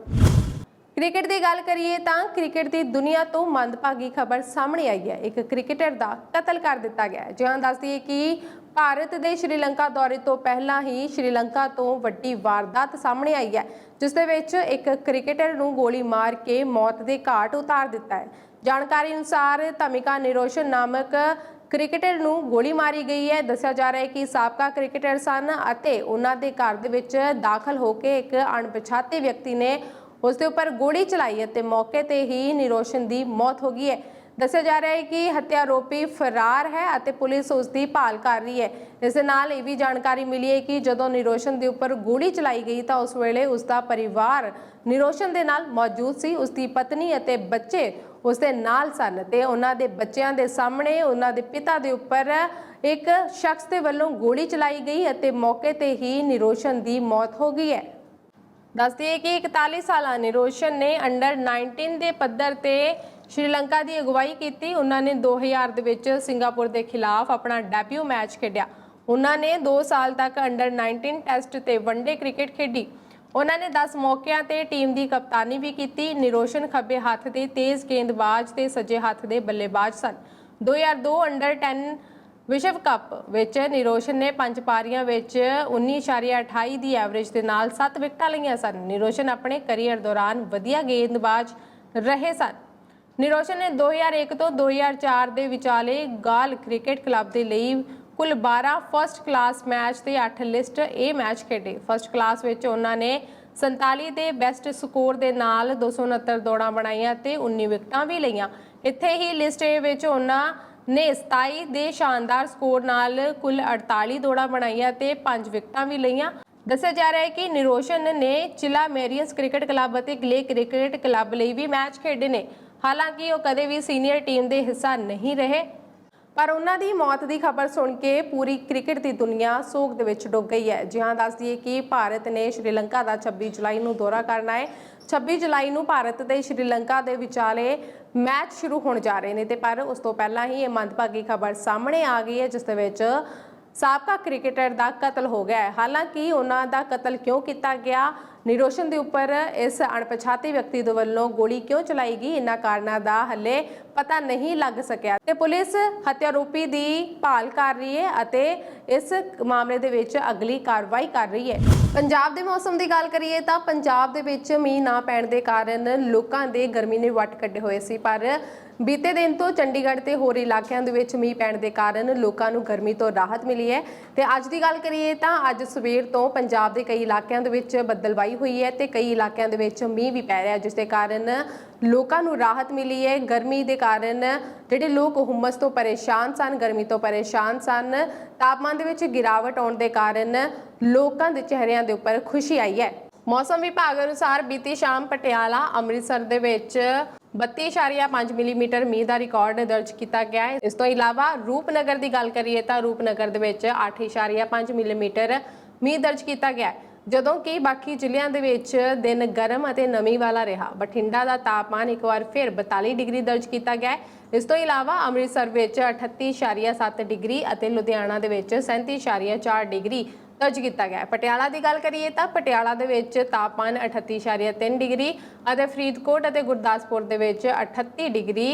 ਕ੍ਰਿਕਟ ਦੀ ਗੱਲ ਕਰੀਏ ਤਾਂ ਕ੍ਰਿਕਟ ਦੀ ਦੁਨੀਆ ਤੋਂ ਮੰਦਭਾਗੀ ਖਬਰ ਸਾਹਮਣੇ ਆਈ ਹੈ। ਇੱਕ ਕ੍ਰਿਕਟਰ ਦਾ ਕਤਲ ਕਰ ਦਿੱਤਾ ਗਿਆ ਹੈ। ਜਿਹਾਂ ਦੱਸਦੀ ਹੈ ਕਿ ਭਾਰਤ ਦੇ ਸ਼੍ਰੀਲੰਕਾ ਦੌਰੇ ਤੋਂ ਪਹਿਲਾਂ ਹੀ ਸ਼੍ਰੀਲੰਕਾ ਤੋਂ ਵੱਡੀ ਵਾਰਦਾਤ ਸਾਹਮਣੇ ਆਈ ਹੈ। ਜਿਸ ਦੇ ਵਿੱਚ ਇੱਕ ਕ੍ਰਿਕਟਰ ਨੂੰ ਗੋਲੀ ਮਾਰ ਕੇ ਮੌਤ ਦੇ ਘਾਟ ਉਤਾਰ ਦਿੱਤਾ ਹੈ। ਜਾਣਕਾਰੀ ਅਨੁਸਾਰ ਧਮਿਕਾ ਨਿਰੋਸ਼ਨ ਨਾਮਕ ਕ੍ਰਿਕਟਰ ਨੂੰ ਗੋਲੀ ਮਾਰੀ ਗਈ ਹੈ। ਦੱਸਿਆ ਜਾ ਰਿਹਾ ਹੈ ਕਿ ਸਾਬਕਾ ਕ੍ਰਿਕਟਰ ਸਨ ਅਤੇ ਉਹਨਾਂ ਦੇ ਘਰ ਦੇ ਵਿੱਚ ਦਾਖਲ ਹੋ ਕੇ ਇੱਕ ਅਣਪਛਾਤੇ ਵਿਅਕਤੀ ਨੇ ਉਸ ਦੇ ਉੱਪਰ ਗੋਲੀ ਚਲਾਈ ਅਤੇ ਮੌਕੇ ਤੇ ਹੀ ਨਿਰੋਸ਼ਨ ਦੀ ਮੌਤ ਹੋ ਗਈ ਹੈ। ਦੱਸਿਆ ਜਾ ਰਿਹਾ ਹੈ ਕਿ ਹੱਤਿਆ ਆਰੋਪੀ ਫਰਾਰ ਹੈ ਅਤੇ ਪੁਲਿਸ ਉਸ ਦੀ ਭਾਲ ਕਰ ਰਹੀ ਹੈ। ਇਸ ਦੇ ਨਾਲ ਇਹ ਵੀ ਜਾਣਕਾਰੀ ਮਿਲੀ ਹੈ ਕਿ ਜਦੋਂ ਨਿਰੋਸ਼ਨ ਦੇ ਉੱਪਰ ਗੋਲੀ ਚਲਾਈ ਗਈ ਤਾਂ ਉਸ ਵੇਲੇ ਉਸ ਦਾ ਪਰਿਵਾਰ ਨਿਰੋਸ਼ਨ ਦੇ ਨਾਲ ਮੌਜੂਦ ਸੀ। ਉਸ ਦੀ ਪਤਨੀ ਅਤੇ ਬੱਚੇ ਉਸ ਦੇ ਨਾਲ ਸਨ ਤੇ ਉਹਨਾਂ ਦੇ ਬੱਚਿਆਂ ਦੇ ਸਾਹਮਣੇ ਉਹਨਾਂ ਦੇ ਪਿਤਾ ਦੇ ਉੱਪਰ ਇੱਕ ਸ਼ਖਸ ਦੇ ਵੱਲੋਂ ਗੋਲੀ ਚਲਾਈ ਗਈ ਅਤੇ ਮੌਕੇ ਤੇ ਹੀ ਨਿਰੋਸ਼ਨ ਦੀ ਮੌਤ ਹੋ ਗਈ ਹੈ। ਦੱਸਦੀ ਕਿ 41 ਸਾਲਾ ਨਿਰੋਸ਼ਨ ਨੇ ਅੰਡਰ 19 ਦੇ ਪੱਧਰ ਤੇ ਸ਼੍ਰੀਲੰਕਾ ਦੀ ਅਗਵਾਈ ਕੀਤੀ। ਉਹਨਾਂ ਨੇ 2000 ਦੇ ਵਿੱਚ ਸਿੰਗਾਪੁਰ ਦੇ ਖਿਲਾਫ ਆਪਣਾ ਡੈਬਿਊ ਮੈਚ ਖੇਡਿਆ। ਉਹਨਾਂ ਨੇ 2 ਸਾਲ ਤੱਕ ਅੰਡਰ 19 ਟੈਸਟ ਤੇ ਵਨਡੇ ਕ੍ਰਿਕਟ ਖੇਡੀ। ਉਹਨਾਂ ਨੇ 10 ਮੌਕਿਆਂ ਤੇ ਟੀਮ ਦੀ ਕਪਤਾਨੀ ਵੀ ਕੀਤੀ। ਨਿਰੋਸ਼ਨ ਖੱਬੇ ਹੱਥ ਦੇ ਤੇਜ਼ ਗੇਂਦਬਾਜ਼ ਤੇ ਸੱਜੇ ਹੱਥ ਦੇ ਬੱਲੇਬਾਜ਼ ਸਨ। 2002 ਅੰਡਰ 10 ਵਿਸ਼ਵ ਕੱਪ ਵਿੱਚ ਨਿਰੋਸ਼ਨ ਨੇ ਪੰਜ ਪਾਰੀਆਂ ਵਿੱਚ 19.28 ਦੀ ਐਵਰੇਜ ਦੇ ਨਾਲ 7 ਵਿਕਟਾਂ ਲਈਆਂ ਸਨ। ਨਿਰੋਸ਼ਨ ਆਪਣੇ ਕੈਰੀਅਰ ਦੌਰਾਨ ਵਧੀਆ ਗੇਂਦਬਾਜ਼ ਰਹੇ ਸਨ। ਨਿਰੋਸ਼ਨ ਨੇ 2001 ਤੋਂ 2004 ਦੇ ਵਿਚਾਲੇ ਗਾਲ ਕ੍ਰਿਕਟ ਕਲੱਬ ਦੇ ਲਈ ਕੁੱਲ 12 ਫਰਸਟ ਕਲਾਸ ਮੈਚ ਤੇ 8 ਲਿਸਟ ਏ ਮੈਚ ਖੇਡੇ। ਫਰਸਟ ਕਲਾਸ ਵਿੱਚ ਉਹਨਾਂ ਨੇ 47 ਦੇ ਬੈਸਟ ਸਕੋਰ ਦੇ ਨਾਲ 269 ਦੌੜਾਂ ਬਣਾਈਆਂ ਤੇ 19 ਵਿਕਟਾਂ ਵੀ ਲਈਆਂ। ਇੱਥੇ ਹੀ ਲਿਸਟ ਏ ਵਿੱਚ ਉਹਨਾਂ ਨੇ 27 ਦੇ ਸ਼ਾਨਦਾਰ ਸਕੋਰ ਨਾਲ ਕੁੱਲ 48 ਦੌੜਾਂ ਬਣਾਈਆਂ ਤੇ 5 ਵਿਕਟਾਂ ਵੀ ਲਈਆਂ। ਦੱਸਿਆ ਜਾ ਰਿਹਾ ਹੈ ਕਿ ਨਿਰੋਸ਼ਨ ਨੇ ਚਿਲਾ ਮੈਰੀਅਨਸ ਕ੍ਰਿਕਟ ਕਲੱਬ ਅਤੇ ਗਲੇ ਕ੍ਰਿਕਟ ਕਲੱਬ ਲਈ ਵੀ ਮੈਚ ਖੇਡੇ ਨੇ। ਹਾਲਾਂਕਿ ਉਹ ਕਦੇ ਵੀ ਸੀਨੀਅਰ ਟੀਮ ਦੇ ਹਿੱਸਾ ਨਹੀਂ ਰਹੇ। ਪਰ ਉਹਨਾਂ ਦੀ ਮੌਤ ਦੀ ਖਬਰ ਸੁਣ ਕੇ ਪੂਰੀ ਕ੍ਰਿਕਟ ਦੀ ਦੁਨੀਆ ਸੋਗ ਦੇ ਵਿੱਚ ਡੁੱਬ ਗਈ ਹੈ। ਜਿਹਾਂ ਦੱਸਦੀ ਹੈ ਕਿ ਭਾਰਤ ਨੇ ਸ਼੍ਰੀਲੰਕਾ ਦਾ 26 ਜੁਲਾਈ ਨੂੰ ਦੌਰਾ ਕਰਨਾ ਹੈ। 26 ਜੁਲਾਈ ਨੂੰ ਭਾਰਤ ਤੇ ਸ਼੍ਰੀਲੰਕਾ ਦੇ ਵਿਚਾਲੇ ਮੈਚ ਸ਼ੁਰੂ ਹੋਣ ਜਾ ਰਹੇ ਨੇ ਤੇ ਪਰ ਉਸ ਤੋਂ ਪਹਿਲਾਂ ਹੀ ਇਹ ਮੰਦਭਾਗੀ ਖਬਰ ਸਾਹਮਣੇ ਆ ਗਈ ਹੈ, ਜਿਸ ਦੇ ਵਿੱਚ ਸਾਬਕਾ ਕ੍ਰਿਕਟਰ ਦਾ ਕਤਲ ਹੋ ਗਿਆ ਹੈ। ਹਾਲਾਂਕਿ ਉਹਨਾਂ ਦਾ ਕਤਲ ਕਿਉਂ ਕੀਤਾ ਗਿਆ? ਨਿਰੋਸ਼ਨ ਦੇ ਉੱਪਰ ਇਸ ਅਣਪਛਾਤੇ ਵਿਅਕਤੀ ਦੇ ਵੱਲੋਂ ਗੋਲੀ ਕਿਉਂ ਚਲਾਈ ਗਈ? ਇਹਨਾਂ ਕਾਰਨਾਂ ਦਾ ਹੱਲੇ ਪਤਾ ਨਹੀਂ ਲੱਗ ਸਕਿਆ। ਤੇ ਪੁਲਿਸ ਹੱਤਿਆ ਆਰੋਪੀ ਦੀ ਭਾਲ ਕਰ ਰਹੀ ਹੈ ਅਤੇ ਇਸ ਮਾਮਲੇ ਦੇ ਵਿੱਚ ਅਗਲੀ ਕਾਰਵਾਈ ਕਰ ਰਹੀ ਹੈ। ਪੰਜਾਬ ਦੇ ਮੌਸਮ ਦੀ ਗੱਲ ਕਰੀਏ ਤਾਂ ਪੰਜਾਬ ਦੇ ਵਿੱਚ ਮੀਂਹ ਨਾ ਪੈਣ ਦੇ ਕਾਰਨ ਲੋਕਾਂ ਦੇ ਗਰਮੀ ਨੇ ਵੱਟ ਕੱਢੇ ਹੋਏ ਸੀ, ਪਰ ਬੀਤੇ ਦਿਨ ਤੋਂ ਚੰਡੀਗੜ੍ਹ ਤੇ ਹੋਰ ਇਲਾਕਿਆਂ ਦੇ ਵਿੱਚ ਮੀਂਹ ਪੈਣ ਦੇ ਕਾਰਨ ਲੋਕਾਂ ਨੂੰ ਗਰਮੀ ਤੋਂ ਰਾਹਤ ਮਿਲੀ ਹੈ। ਤੇ ਅੱਜ ਦੀ ਗੱਲ ਕਰੀਏ ਤਾਂ ਅੱਜ ਸਵੇਰ ਤੋਂ ਪੰਜਾਬ ਦੇ ਕਈ ਇਲਾਕਿਆਂ ਦੇ ਵਿੱਚ ਬੱਦਲਵਾਈ ਹੋਈ ਹੈ ਤੇ ਕਈ ਇਲਾਕਿਆਂ ਦੇ ਵਿੱਚ ਮੀਂਹ ਵੀ ਪੈ ਰਿਹਾ ਜਿਸ ਦੇ ਕਾਰਨ ਲੋਕਾਂ ਨੂੰ ਰਾਹਤ ਮਿਲੀ ਹੈ। ਗਰਮੀ ਦੇ ਕਾਰਨ ਜਿਹੜੇ ਲੋਕ ਹੁਮਸ ਤੋਂ ਪਰੇਸ਼ਾਨ ਸਨ, ਗਰਮੀ ਤੋਂ ਪਰੇਸ਼ਾਨ ਸਨ, ਤਾਪਮਾਨ ਦੇ ਵਿੱਚ ਗਿਰਾਵਟ ਆਉਣ ਦੇ ਕਾਰਨ ਲੋਕਾਂ ਦੇ ਚਿਹਰਿਆਂ ਦੇ ਉੱਪਰ ਖੁਸ਼ੀ ਆਈ ਹੈ। ਮੌਸਮ ਵਿਭਾਗ ਅਨੁਸਾਰ ਬੀਤੀ ਸ਼ਾਮ ਪਟਿਆਲਾ, ਅੰਮ੍ਰਿਤਸਰ ਦੇ ਵਿੱਚ 32.5 ਮਿਲੀਮੀਟਰ ਮੀਂਹ ਦਾ ਰਿਕਾਰਡ ਦਰਜ ਕੀਤਾ ਗਿਆ ਹੈ। ਇਸ ਤੋਂ ਇਲਾਵਾ ਰੂਪਨਗਰ ਦੀ ਗੱਲ ਕਰੀਏ ਤਾਂ ਰੂਪਨਗਰ ਦੇ ਵਿੱਚ 8.5 ਮਿਲੀਮੀਟਰ ਮੀਂਹ ਦਰਜ ਕੀਤਾ ਗਿਆ ਹੈ। ਜਦੋਂ ਕਿ ਬਾਕੀ ਜ਼ਿਲ੍ਹਿਆਂ ਦੇ ਵਿੱਚ ਦਿਨ ਗਰਮ ਅਤੇ ਨਮੀ ਵਾਲਾ ਰਿਹਾ। ਬਠਿੰਡਾ ਦਾ ਤਾਪਮਾਨ ਇੱਕ ਵਾਰ ਫਿਰ 42 ਡਿਗਰੀ ਦਰਜ ਕੀਤਾ ਗਿਆ ਇਸ ਤੋਂ ਇਲਾਵਾ ਅੰਮ੍ਰਿਤਸਰ ਵਿੱਚ 38.7 ਡਿਗਰੀ ਅਤੇ ਲੁਧਿਆਣਾ ਦੇ ਵਿੱਚ 37.4 ਡਿਗਰੀ ਦਰਜ ਕੀਤਾ ਗਿਆ ਪਟਿਆਲਾ ਦੀ ਗੱਲ ਕਰੀਏ ਤਾਂ ਪਟਿਆਲਾ ਦੇ ਵਿੱਚ ਤਾਪਮਾਨ 38.3 ਡਿਗਰੀ ਅਤੇ ਫਰੀਦਕੋਟ ਅਤੇ ਗੁਰਦਾਸਪੁਰ ਦੇ ਵਿੱਚ 38 ਡਿਗਰੀ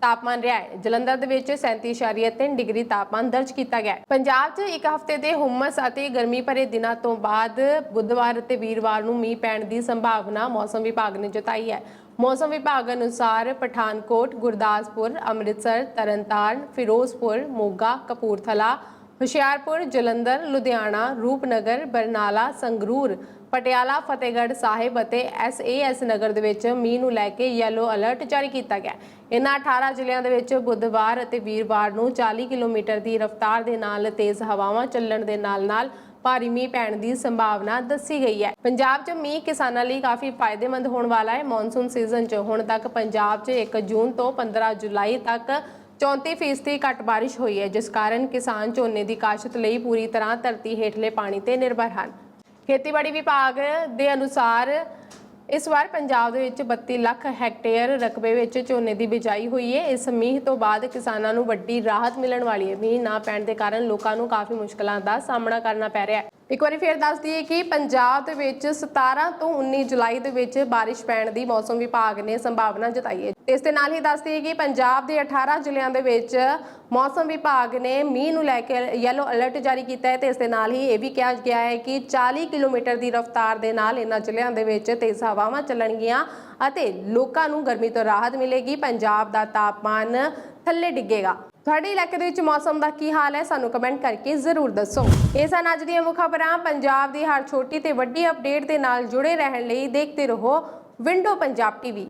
ਤਾਪਮਾਨ ਰਿਹਾ ਹੈ। ਜਲੰਧਰ ਦੇ ਵਿੱਚ 37.3 ਡਿਗਰੀ ਤਾਪਮਾਨ ਦਰਜ ਕੀਤਾ ਗਿਆ ਪੰਜਾਬ 'ਚ ਇੱਕ ਹਫ਼ਤੇ ਦੇ ਹੁਮਸ ਅਤੇ ਗਰਮੀ ਭਰੇ ਦਿਨਾਂ ਤੋਂ ਬਾਅਦ ਬੁੱਧਵਾਰ ਅਤੇ ਵੀਰਵਾਰ ਨੂੰ ਮੀਂਹ ਪੈਣ ਦੀ ਸੰਭਾਵਨਾ ਮੌਸਮ ਵਿਭਾਗ ਨੇ ਜਤਾਈ ਹੈ। ਮੌਸਮ ਵਿਭਾਗ ਅਨੁਸਾਰ ਪਠਾਨਕੋਟ, ਗੁਰਦਾਸਪੁਰ, ਅੰਮ੍ਰਿਤਸਰ, ਤਰਨਤਾਰਨ, ਫਿਰੋਜ਼ਪੁਰ, ਮੋਗਾ, ਕਪੂਰਥਲਾ ਹੁਸ਼ਿਆਰਪੁਰ, ਜਲੰਧਰ, ਲੁਧਿਆਣਾ, ਰੂਪਨਗਰ, ਬਰਨਾਲਾ, ਸੰਗਰੂਰ, ਪਟਿਆਲਾ, ਫਤਿਹਗੜ੍ਹ ਸਾਹਿਬ ਅਤੇ ਐਸਏਐਸ ਨਗਰ ਦੇ ਵਿੱਚ ਮੀਂਹ ਨੂੰ ਲੈ ਕੇ ਯੈਲੋ ਅਲਰਟ ਜਾਰੀ ਕੀਤਾ ਗਿਆ ਹੈ। ਇਨ੍ਹਾਂ 18 ਜ਼ਿਲ੍ਹਿਆਂ ਦੇ ਵਿੱਚ ਬੁੱਧਵਾਰ ਅਤੇ ਵੀਰਵਾਰ ਨੂੰ 40 ਕਿਲੋਮੀਟਰ ਦੀ ਰਫ਼ਤਾਰ ਦੇ ਨਾਲ ਤੇਜ਼ ਹਵਾਵਾਂ ਚੱਲਣ ਦੇ ਨਾਲ-ਨਾਲ ਭਾਰੀ ਮੀਂਹ ਪੈਣ ਦੀ ਸੰਭਾਵਨਾ ਦੱਸੀ ਗਈ ਹੈ ਪੰਜਾਬ 'ਚ ਮੀਂਹ ਕਿਸਾਨਾਂ ਲਈ ਕਾਫੀ ਫਾਇਦੇਮੰਦ ਹੋਣ ਵਾਲਾ ਹੈ ਮੌਨਸੂਨ ਸੀਜ਼ਨ 'ਚ ਹੁਣ ਤੱਕ ਪੰਜਾਬ 'ਚ 1 ਜੂਨ ਤੋਂ 15 ਜੁਲਾਈ ਤੱਕ 34 ਫੀਸਦੀ ਘੱਟ ਬਾਰਿਸ਼ ਹੋਈ ਹੈ, ਜਿਸ ਕਾਰਨ ਕਿਸਾਨ ਝੋਨੇ ਦੀ ਕਾਸ਼ਤ ਲਈ ਪੂਰੀ ਤਰ੍ਹਾਂ ਧਰਤੀ ਹੇਠਲੇ ਪਾਣੀ ਤੇ ਨਿਰਭਰ ਹਨ। ਖੇਤੀਬਾੜੀ ਵਿਭਾਗ ਦੇ ਅਨੁਸਾਰ ਇਸ ਵਾਰ ਪੰਜਾਬ ਦੇ ਵਿੱਚ 32 ਲੱਖ ਹੈਕਟੇਅਰ ਰਕਬੇ ਵਿੱਚ ਝੋਨੇ ਦੀ ਬਿਜਾਈ ਹੋਈ ਹੈ। ਇਸ ਮੀਂਹ ਤੋਂ ਬਾਅਦ ਕਿਸਾਨਾਂ ਨੂੰ ਵੱਡੀ ਰਾਹਤ ਮਿਲਣ ਵਾਲੀ ਹੈ। ਮੀਂਹ ਨਾ ਪੈਣ ਦੇ ਕਾਰਨ ਲੋਕਾਂ ਨੂੰ ਕਾਫੀ ਮੁਸ਼ਕਲਾਂ ਦਾ ਸਾਹਮਣਾ ਕਰਨਾ ਪੈ ਰਿਹਾ ਹੈ। ਇੱਕ ਵਾਰੀ ਫੇਰ ਦੱਸ ਦਈਏ ਕਿ ਪੰਜਾਬ ਦੇ ਵਿੱਚ 17 ਤੋਂ 19 ਜੁਲਾਈ ਦੇ ਵਿੱਚ ਬਾਰਿਸ਼ ਪੈਣ ਦੀ ਮੌਸਮ ਵਿਭਾਗ ਨੇ ਸੰਭਾਵਨਾ ਜਤਾਈ ਹੈ। ਇਸ ਦੇ ਨਾਲ ਹੀ ਦੱਸ ਦਈਏ ਕਿ ਪੰਜਾਬ ਦੇ 18 ਜ਼ਿਲ੍ਹਿਆਂ ਦੇ ਵਿੱਚ ਮੌਸਮ ਵਿਭਾਗ ਨੇ ਮੀਂਹ ਨੂੰ ਲੈ ਕੇ ਯੈਲੋ ਅਲਰਟ ਜਾਰੀ ਕੀਤਾ ਹੈ ਤੇ ਇਸ ਦੇ ਨਾਲ ਹੀ ਇਹ ਵੀ ਕਿਹਾ ਗਿਆ ਹੈ ਕਿ 40 ਕਿਲੋਮੀਟਰ ਦੀ ਰਫ਼ਤਾਰ ਦੇ ਨਾਲ ਇਹਨਾਂ ਜ਼ਿਲ੍ਹਿਆਂ ਦੇ ਵਿੱਚ ਤੇਜ਼ ਹਵਾਵਾਂ ਚੱਲਣਗੀਆਂ ਅਤੇ ਲੋਕਾਂ ਨੂੰ ਗਰਮੀ ਤੋਂ ਰਾਹਤ ਮਿਲੇਗੀ। ਪੰਜਾਬ ਦਾ ਤਾਪਮਾਨ ਥੱਲੇ ਡਿੱਗੇਗਾ। ਤੁਹਾਡੇ ਇਲਾਕੇ ਦੇ ਵਿੱਚ ਮੌਸਮ ਦਾ ਕੀ ਹਾਲ ਹੈ? ਸਾਨੂੰ ਕਮੈਂਟ ਕਰਕੇ ਜ਼ਰੂਰ ਦੱਸੋ। ਇਹ ਸਨ ਅੱਜ ਦੀਆਂ ਮੁੱਖ ਖਬਰਾਂ ਪੰਜਾਬ ਦੀ ਹਰ ਛੋਟੀ ਤੇ ਵੱਡੀ ਅਪਡੇਟ ਦੇ ਨਾਲ ਜੁੜੇ ਰਹਿਣ ਲਈ ਦੇਖਦੇ ਰਹੋ ਵਿੰਡੋ ਪੰਜਾਬ ਟੀਵੀ